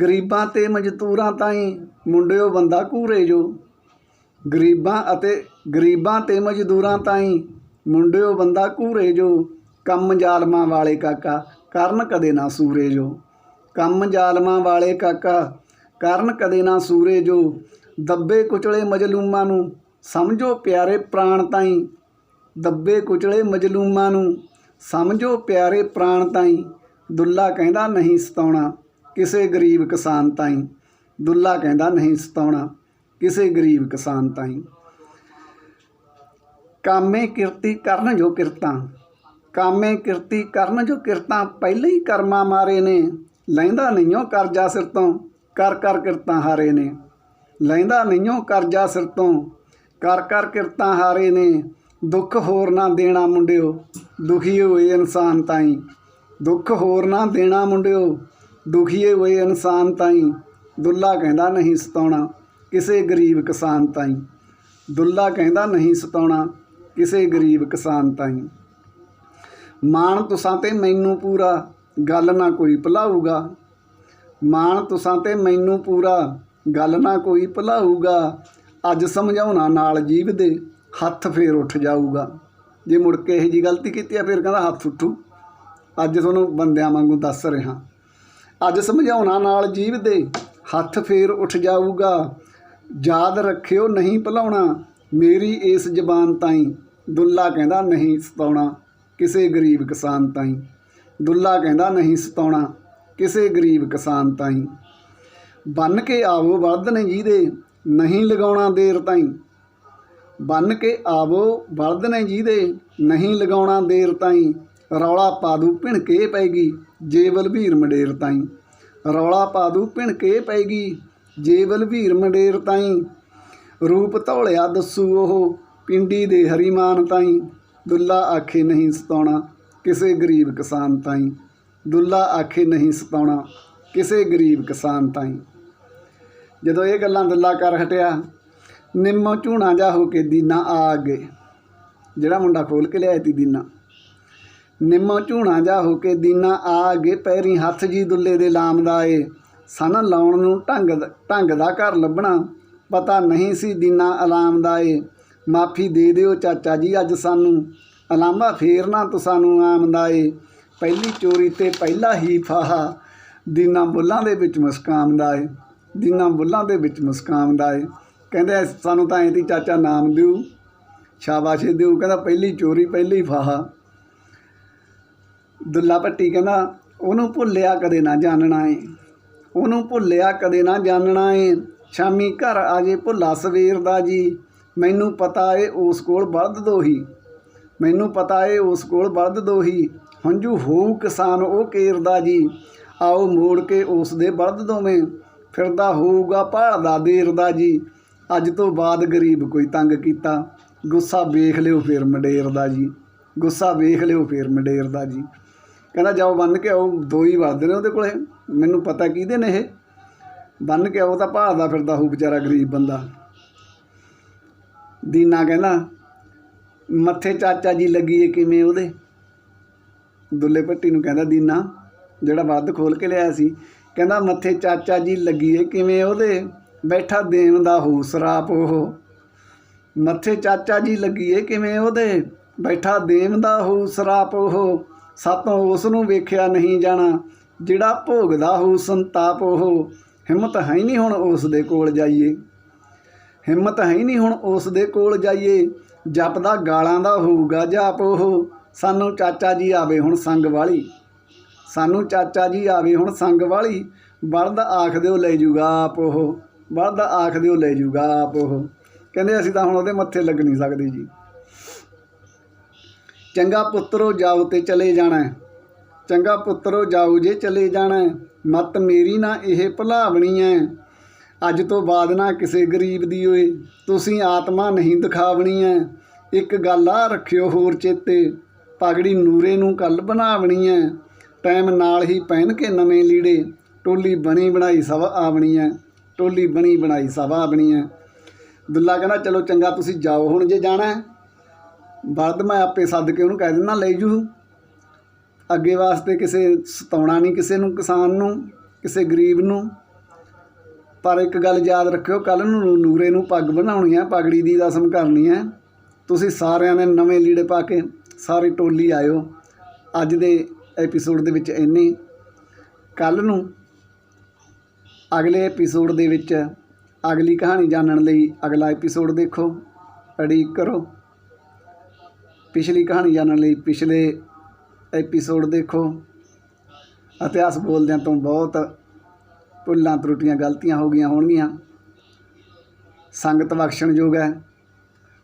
ਗਰੀਬਾਂ ਤੇ ਮਜ਼ਦੂਰਾਂ ਤਾਈ, ਮੁੰਡਿਓ ਬੰਦਾ ਘੂਰੇ ਜੋ। ਗਰੀਬਾਂ ਅਤੇ ਗਰੀਬਾਂ ਤੇ ਮਜ਼ਦੂਰਾਂ ਤਾਈ, ਮੁੰਡਿਓ ਬੰਦਾ ਘੂਰੇ ਜੋ। ਕੰਮ ਜ਼ਾਲਮਾਂ ਵਾਲੇ ਕਾਕਾ, ਕਰਨ ਕਦੇ ਨਾ ਸੂਰੇ ਜੋ। ਕੰਮ ਜ਼ਾਲਮਾਂ ਵਾਲੇ ਕਾਕਾ ਕਰਨ ਕਦੇ ਨਾ ਸੂਰੇ ਜੋ ਦੱਬੇ ਕੁਚਲੇ ਮਜਲੂਮਾਂ ਨੂੰ। ਸਮਝੋ ਪਿਆਰੇ ਪ੍ਰਾਣ ਤਾਈ, ਦੱਬੇ ਕੁਚਲੇ ਮਜਲੂਮਾਂ ਨੂੰ। ਸਮਝੋ ਪਿਆਰੇ ਪ੍ਰਾਣ ਤਾਈ, ਦੁੱਲਾ ਕਹਿੰਦਾ ਨਹੀਂ ਸਤਾਉਣਾ ਕਿਸੇ ਗਰੀਬ ਕਿਸਾਨ ਤਾਈ। ਦੁੱਲਾ ਕਹਿੰਦਾ ਨਹੀਂ ਸਤਾਉਣਾ ਕਿਸੇ ਗਰੀਬ ਕਿਸਾਨ ਤਾਈ। ਕਾਮੇ ਕਿਰਤੀ ਕਰਨ ਜੋ ਕਿਰਤਾਂ, ਕਾਮੇ ਕਿਰਤੀ ਕਰਨ ਜੋ ਕਿਰਤਾਂ। ਪਹਿਲੇ ਹੀ ਕਰਮਾ ਮਾਰੇ ਨੇ, ਲੈਂਦਾ ਨਹੀਂਓ ਕਰਜ਼ਾ ਸਿਰ ਤੋਂ। ਕਰ ਕਰ ਕਿਰਤਾਂ ਹਾਰੇ ਨੇ। ਲੈਂਦਾ ਨਹੀਂਓ ਕਰਜ਼ਾ ਸਿਰ ਤੋਂ। ਕਰ ਕਰ ਕਿਰਤਾਂ ਹਾਰੇ ਨੇ। ਦੁੱਖ ਹੋਰ ਨਾ ਦੇਣਾ ਮੁੰਡਿਓ। ਦੁਖੀ ਹੋਏ ਇਨਸਾਨ ਤਾਈ। ਦੁੱਖ ਹੋਰ ਨਾ ਦੇਣਾ ਮੁੰਡਿਓ। ਦੁਖੀਏ ਹੋਏ ਇਨਸਾਨ ਤਾਈ। ਦੁੱਲਾ ਕਹਿੰਦਾ ਨਹੀਂ ਸਤਾਉਣਾ ਕਿਸੇ ਗਰੀਬ ਕਿਸਾਨ ਤਾਈ। ਦੁੱਲਾ ਕਹਿੰਦਾ ਨਹੀਂ ਸਤਾਉਣਾ ਕਿਸੇ ਗਰੀਬ ਕਿਸਾਨ ਤਾਈ। ਮਾਣ ਤੁਸਾਂ ਤੇ ਮੈਨੂੰ ਪੂਰਾ। ਗੱਲ ਨਾ ਕੋਈ ਭੁਲਾਊਗਾ। ਮਾਣ ਤੁਸਾਂ ਤੇ ਮੈਨੂੰ ਪੂਰਾ, ਗੱਲ ਨਾ ਕੋਈ ਭੁਲਾਊਗਾ। ਅੱਜ ਸਮਝਾਉਣਾ ਨਾਲ ਜੀਵ ਦੇ, ਹੱਥ ਫੇਰ ਉੱਠ ਜਾਊਗਾ। ਜੇ ਮੁੜ ਕੇ ਇਹ ਜੀ ਗਲਤੀ ਕੀਤੀ ਆ, ਫਿਰ ਕਹਿੰਦਾ ਹੱਥ ਉੱਠੂ। ਅੱਜ ਤੁਹਾਨੂੰ ਬੰਦਿਆਂ ਵਾਂਗੂ ਦੱਸ ਰਿਹਾ। ਅੱਜ ਸਮਝਾਉਣਾ ਨਾਲ ਜੀਵ ਦੇ, ਹੱਥ ਫੇਰ ਉੱਠ ਜਾਊਗਾ। ਯਾਦ ਰੱਖਿਓ ਨਹੀਂ ਭੁਲਾਉਣਾ, ਮੇਰੀ ਇਸ ਜ਼ਬਾਨ ਤਾਈ। ਦੁੱਲਾ ਕਹਿੰਦਾ ਨਹੀਂ ਸਤਾਉਣਾ, ਕਿਸੇ ਗਰੀਬ ਕਿਸਾਨ ਤਾਈ। ਦੁੱਲਾ ਕਹਿੰਦਾ ਨਹੀਂ ਸਤਾਉਣਾ ਕਿਸੇ ਗਰੀਬ ਕਿਸਾਨ ਤਾਈ। ਬੰਨ ਕੇ ਆਵੋ ਬਲਦ ਨੇ ਜਿਹਦੇ ਨਹੀਂ ਲਗਾਉਣਾ ਦੇਰ ਤਾਈ। ਬੰਨ ਕੇ ਆਵੋ ਬਲਦ ਨੇ ਜਿਹਦੇ ਨਹੀਂ ਲਗਾਉਣਾ ਦੇਰ ਤਾਈ। ਰੌਲਾ ਪਾ ਦੂ ਭਿਣਕੇ ਪੈਗੀ ਜੇ ਬਲਬੀਰ ਮੰਡੇਰ ਤਾਈ। ਰੌਲਾ ਪਾ ਦੂ ਭਿਣਕੇ ਪੈਗੀ ਜੇ ਬਲਬੀਰ ਮੰਡੇਰ ਤਾਈ। ਰੂਪ ਧੌਲਿਆ ਦੱਸੂ ਉਹ ਪਿੰਡੀ ਦੇ ਹਰੀਮਾਨ ਤਾਈ। ਦੁੱਲਾ ਆਖੇ ਨਹੀਂ ਸਤਾਉਣਾ ਕਿਸੇ ਗਰੀਬ ਕਿਸਾਨ ਤਾਈ। ਦੁੱਲਾ ਆਖੇ ਨਹੀਂ ਸਤਾਉਣਾ ਕਿਸੇ ਗਰੀਬ ਕਿਸਾਨ ਤਾਈ। ਜਦੋਂ ਇਹ ਗੱਲਾਂ ਦੁੱਲਾ ਕਰ ਹਟਿਆ, ਨਿੰਮੋ ਝੂਣਾ ਜਾ ਹੋ ਕੇ ਦੀਨਾ ਆ ਅੱਗੇ ਜਿਹੜਾ ਮੁੰਡਾ ਖੋਲ ਕੇ ਲਿਆਇਆ ਤੀ ਦੀਨਾ। ਨਿੰਮੋ ਝੂਣਾ ਜਾ ਹੋ ਕੇ ਦੀਨਾ ਆ ਅੱਗੇ ਪੈਰੀ ਹੱਥ ਜੀ ਦੁੱਲੇ ਦੇ ਲਾਮਦਾ ਏ ਸਨ ਲਾਉਣ ਨੂੰ ਢੰਗ ਦਾ- ਢੰਗ ਦਾ ਘਰ ਲੱਭਣਾ, ਪਤਾ ਨਹੀਂ ਸੀ ਦੀਨਾ ਅਲਾਮ ਦਾ ਏ ਮਾਫੀ ਦੇ ਦਿਓ ਚਾਚਾ ਜੀ ਅੱਜ ਸਾਨੂੰ, ਅਲਾਮਾ ਫੇਰਨਾ ਤੁਸਾਨੂੰ ਆਮਦਾ ਏ ਪਹਿਲੀ ਚੋਰੀ ਤੇ ਪਹਿਲਾ ਹੀ ਫਾਹਾ। ਦੀਨਾ ਬੁੱਲਾਂ ਦੇ ਵਿੱਚ ਮੁਸਕਾਮਦਾ ਏ। ਦੀਨਾ ਬੁੱਲਾਂ ਦੇ ਵਿੱਚ ਮੁਸਕਾਮਦਾ ਏ। ਕਹਿੰਦੇ, ਸਾਨੂੰ ਤਾਂ ਐਂ ਚਾਚਾ ਨਾਮ ਦਿਓ। ਸ਼ਾਬਾਸ਼ੇ ਦਿਓ। ਕਹਿੰਦਾ, ਪਹਿਲੀ ਚੋਰੀ, ਪਹਿਲੀ ਫਾਹਾ। ਦੁੱਲਾ ਭੱਟੀ ਕਹਿੰਦਾ, ਉਹਨੂੰ ਭੁੱਲਿਆ ਕਦੇ ਨਾ ਜਾਣਨਾ ਏ। ਉਹਨੂੰ ਭੁੱਲਿਆ ਕਦੇ ਨਾ ਜਾਣਨਾ ਏ। ਸ਼ਾਮੀ ਘਰ ਆ ਜੇ ਭੁੱਲਾ ਸਵੇਰ ਦਾ ਜੀ। ਮੈਨੂੰ ਪਤਾ ਏ ਉਸ ਕੋਲ ਬਲਦ ਦੋਹੀ। ਮੈਨੂੰ ਪਤਾ ਏ ਉਸ ਕੋਲ ਬਲਦ ਦੋਹੀ। ਹੰਝੂ ਹੋਊ ਕਿਸਾਨ ਉਹ ਕੇਰਦਾ ਜੀ। ਆਓ ਮੋੜ ਕੇ ਉਸ ਦੇ ਬਲਦ ਦੋਵੇਂ। ਫਿਰਦਾ ਹੋਊਗਾ ਭਾਲਦਾ ਦੇਰਦਾ ਜੀ। ਅੱਜ ਤੋਂ ਬਾਅਦ ਗਰੀਬ ਕੋਈ ਤੰਗ ਕੀਤਾ। ਗੁੱਸਾ ਵੇਖ ਲਿਓ ਫੇਰ ਮੰਡੇਰਦਾ ਜੀ। ਗੁੱਸਾ ਵੇਖ ਲਿਓ ਫੇਰ ਮੰਡੇਰਦਾ ਜੀ। ਕਹਿੰਦਾ, ਜਾਓ ਬੰਨ ਕੇ ਆਓ। ਦੋ ਹੀ ਵਰਦੇ ਨੇ ਉਹਦੇ ਕੋਲੇ। ਮੈਨੂੰ ਪਤਾ ਕਿਹਦੇ ਨੇ ਇਹ। ਬੰਨ ਕੇ ਆਓ ਤਾਂ ਭਾਲਦਾ ਫਿਰਦਾ ਹੋਊ ਵਿਚਾਰਾ ਗਰੀਬ ਬੰਦਾ। ਦੀਨਾ ਕਹਿੰਦਾ, ਮੱਥੇ ਚਾਚਾ ਜੀ ਲੱਗੀ ਏ ਕਿਵੇਂ ਉਹਦੇ? ਦੁੱਲੇ ਭੱਟੀ ਨੂੰ ਕਹਿੰਦਾ, ਦੀਨਾ, ਜਿਹੜਾ ਵੱਧ ਖੋਲ ਕੇ ਲਿਆਇਆ ਸੀ। ਕਹਿੰਦਾ, ਮੱਥੇ ਚਾਚਾ ਜੀ ਲੱਗੀਏ, ਕਿਵੇਂ ਉਹਦੇ? ਬੈਠਾ ਦੇਣ ਦਾ ਹੂ ਸਰਾਪ ਉਹ। ਮੱਥੇ ਚਾਚਾ ਜੀ ਲੱਗੀਏ, ਕਿਵੇਂ ਉਹਦੇ? ਬੈਠਾ ਦੇਣ ਦਾ ਹੂ ਸਰਾਪ ਉਹ। ਸਾਤੋਂ ਉਸ ਨੂੰ ਵੇਖਿਆ ਨਹੀਂ ਜਾਣਾ, ਜਿਹੜਾ ਭੋਗਦਾ ਹੋ ਸੰਤਾਪ ਉਹ। ਹਿੰਮਤ ਹੈ ਨਹੀਂ ਹੁਣ ਉਸ ਦੇ ਕੋਲ ਜਾਈਏ। ਹਿੰਮਤ ਹੈ ਨਹੀਂ ਹੁਣ ਉਸ ਦੇ ਕੋਲ ਜਾਈਏ। ਜਪਦਾ ਗਾਲਾਂ ਦਾ ਹੋਊਗਾ ਜਾਪ ਉਹ। ਸਾਨੂੰ ਚਾਚਾ ਜੀ ਆਵੇ ਹੁਣ ਸੰਗ ਵਾਲੀ। ਸਾਨੂੰ ਚਾਚਾ ਜੀ ਆਵੇ ਹੁਣ ਸੰਗ ਵਾਲੀ। ਬਲਦ ਆਖ ਦਿਓ ਲੈ ਜੂਗਾ ਆਪ ਉਹ। ਬਲਦ ਆਖ ਦਿਓ ਲੈ ਜੂਗਾ ਆਪ ਉਹ। ਕਹਿੰਦੇ ਅਸੀਂ ਤਾਂ ਹੁਣ ਉਹਦੇ ਮੱਥੇ ਲੱਗ ਨਹੀਂ ਸਕਦੇ ਜੀ। ਚੰਗਾ ਪੁੱਤਰੋ ਜਾਓ ਤੇ ਚਲੇ ਜਾਣਾ। ਹੈ। ਚੰਗਾ ਪੁੱਤਰੋ ਜਾਓ ਜੇ ਚਲੇ ਜਾਣਾ। ਹੈ। ਮਤ ਮੇਰੀ ਨਾ ਇਹ ਭੁਲਾਵਣੀ ਐ। ਅੱਜ ਤੋਂ ਬਾਅਦ ਨਾ ਕਿਸੇ ਗਰੀਬ ਦੀ ਓਏ ਤੁਸੀਂ ਆਤਮਾ ਨਹੀਂ ਦਿਖਾਵਣੀ ਐ। ਇੱਕ ਗੱਲ ਆ ਰੱਖਿਓ ਹੋਰ ਚੇਤੇ। ਪਗੜੀ ਨੂਰੇ ਨੂੰ ਕੱਲ ਬਣਾਵਣੀ ਐ। ਟਾਈਮ ਨਾਲ ਹੀ ਪਹਿਨ ਕੇ ਨਵੇਂ ਲੀੜੇ, ਟੋਲੀ ਬਣੀ ਬਣਾਈ ਸਭ ਆਵਣੀ ਐ। ਟੋਲੀ ਬਣੀ ਬਣਾਈ ਸਭ ਆਵਣੀ ਐ। ਦੁੱਲਾ ਕਹਿੰਦਾ, ਚਲੋ ਚੰਗਾ, ਤੁਸੀਂ ਜਾਓ ਹੁਣ ਜੇ ਜਾਣਾ ਹੈ ਬਲਦ ਮੈਂ ਆਪੇ ਸੱਦ ਕੇ ਉਹਨੂੰ ਕਹਿ ਦਿੰਦਾ, ਲੈ ਜੂ। ਅੱਗੇ ਵਾਸਤੇ ਕਿਸੇ ਸਤਾਉਣਾ ਨਹੀਂ ਕਿਸੇ ਨੂੰ, ਕਿਸਾਨ ਨੂੰ, ਕਿਸੇ ਗਰੀਬ ਨੂੰ। ਪਰ ਇੱਕ ਗੱਲ ਯਾਦ ਰੱਖਿਓ, ਕੱਲ ਨੂੰ ਨੂਰੇ ਨੂੰ ਪੱਗ ਬਣਾਉਣੀ ਹੈ ਪਗੜੀ ਦੀ ਰਸਮ ਕਰਨੀ ਹੈ ਤੁਸੀਂ ਸਾਰਿਆਂ ਨੇ ਨਵੇਂ ਲੀੜੇ ਪਾ ਕੇ ਸਾਰੀ ਟੋਲੀ ਆਇਓ। ਅੱਜ ਦੇ ਐਪੀਸੋਡ ਦੇ ਵਿੱਚ ਇੰਨੇ। ਕੱਲ ਨੂੰ ਅਗਲੇ ਐਪੀਸੋਡ ਦੇ ਵਿੱਚ ਅਗਲੀ ਕਹਾਣੀ ਜਾਣਨ ਲਈ ਅਗਲਾ ਐਪੀਸੋਡ ਦੇਖੋ ਅੜੀਕ ਕਰੋ। ਪਿਛਲੀ ਕਹਾਣੀ ਜਾਣਨ ਲਈ ਪਿਛਲੇ ਐਪੀਸੋਡ ਦੇਖੋ। ਇਤਿਹਾਸ ਬੋਲਦਿਆਂ ਤੋਂ ਬਹੁਤ ਭੁੱਲਾਂ ਤਰੁੱਟੀਆਂ ਗਲਤੀਆਂ ਹੋ ਗਈਆਂ ਹੋਣਗੀਆਂ। ਸੰਗਤ ਬਖਸ਼ਣਯੋਗ ਹੈ।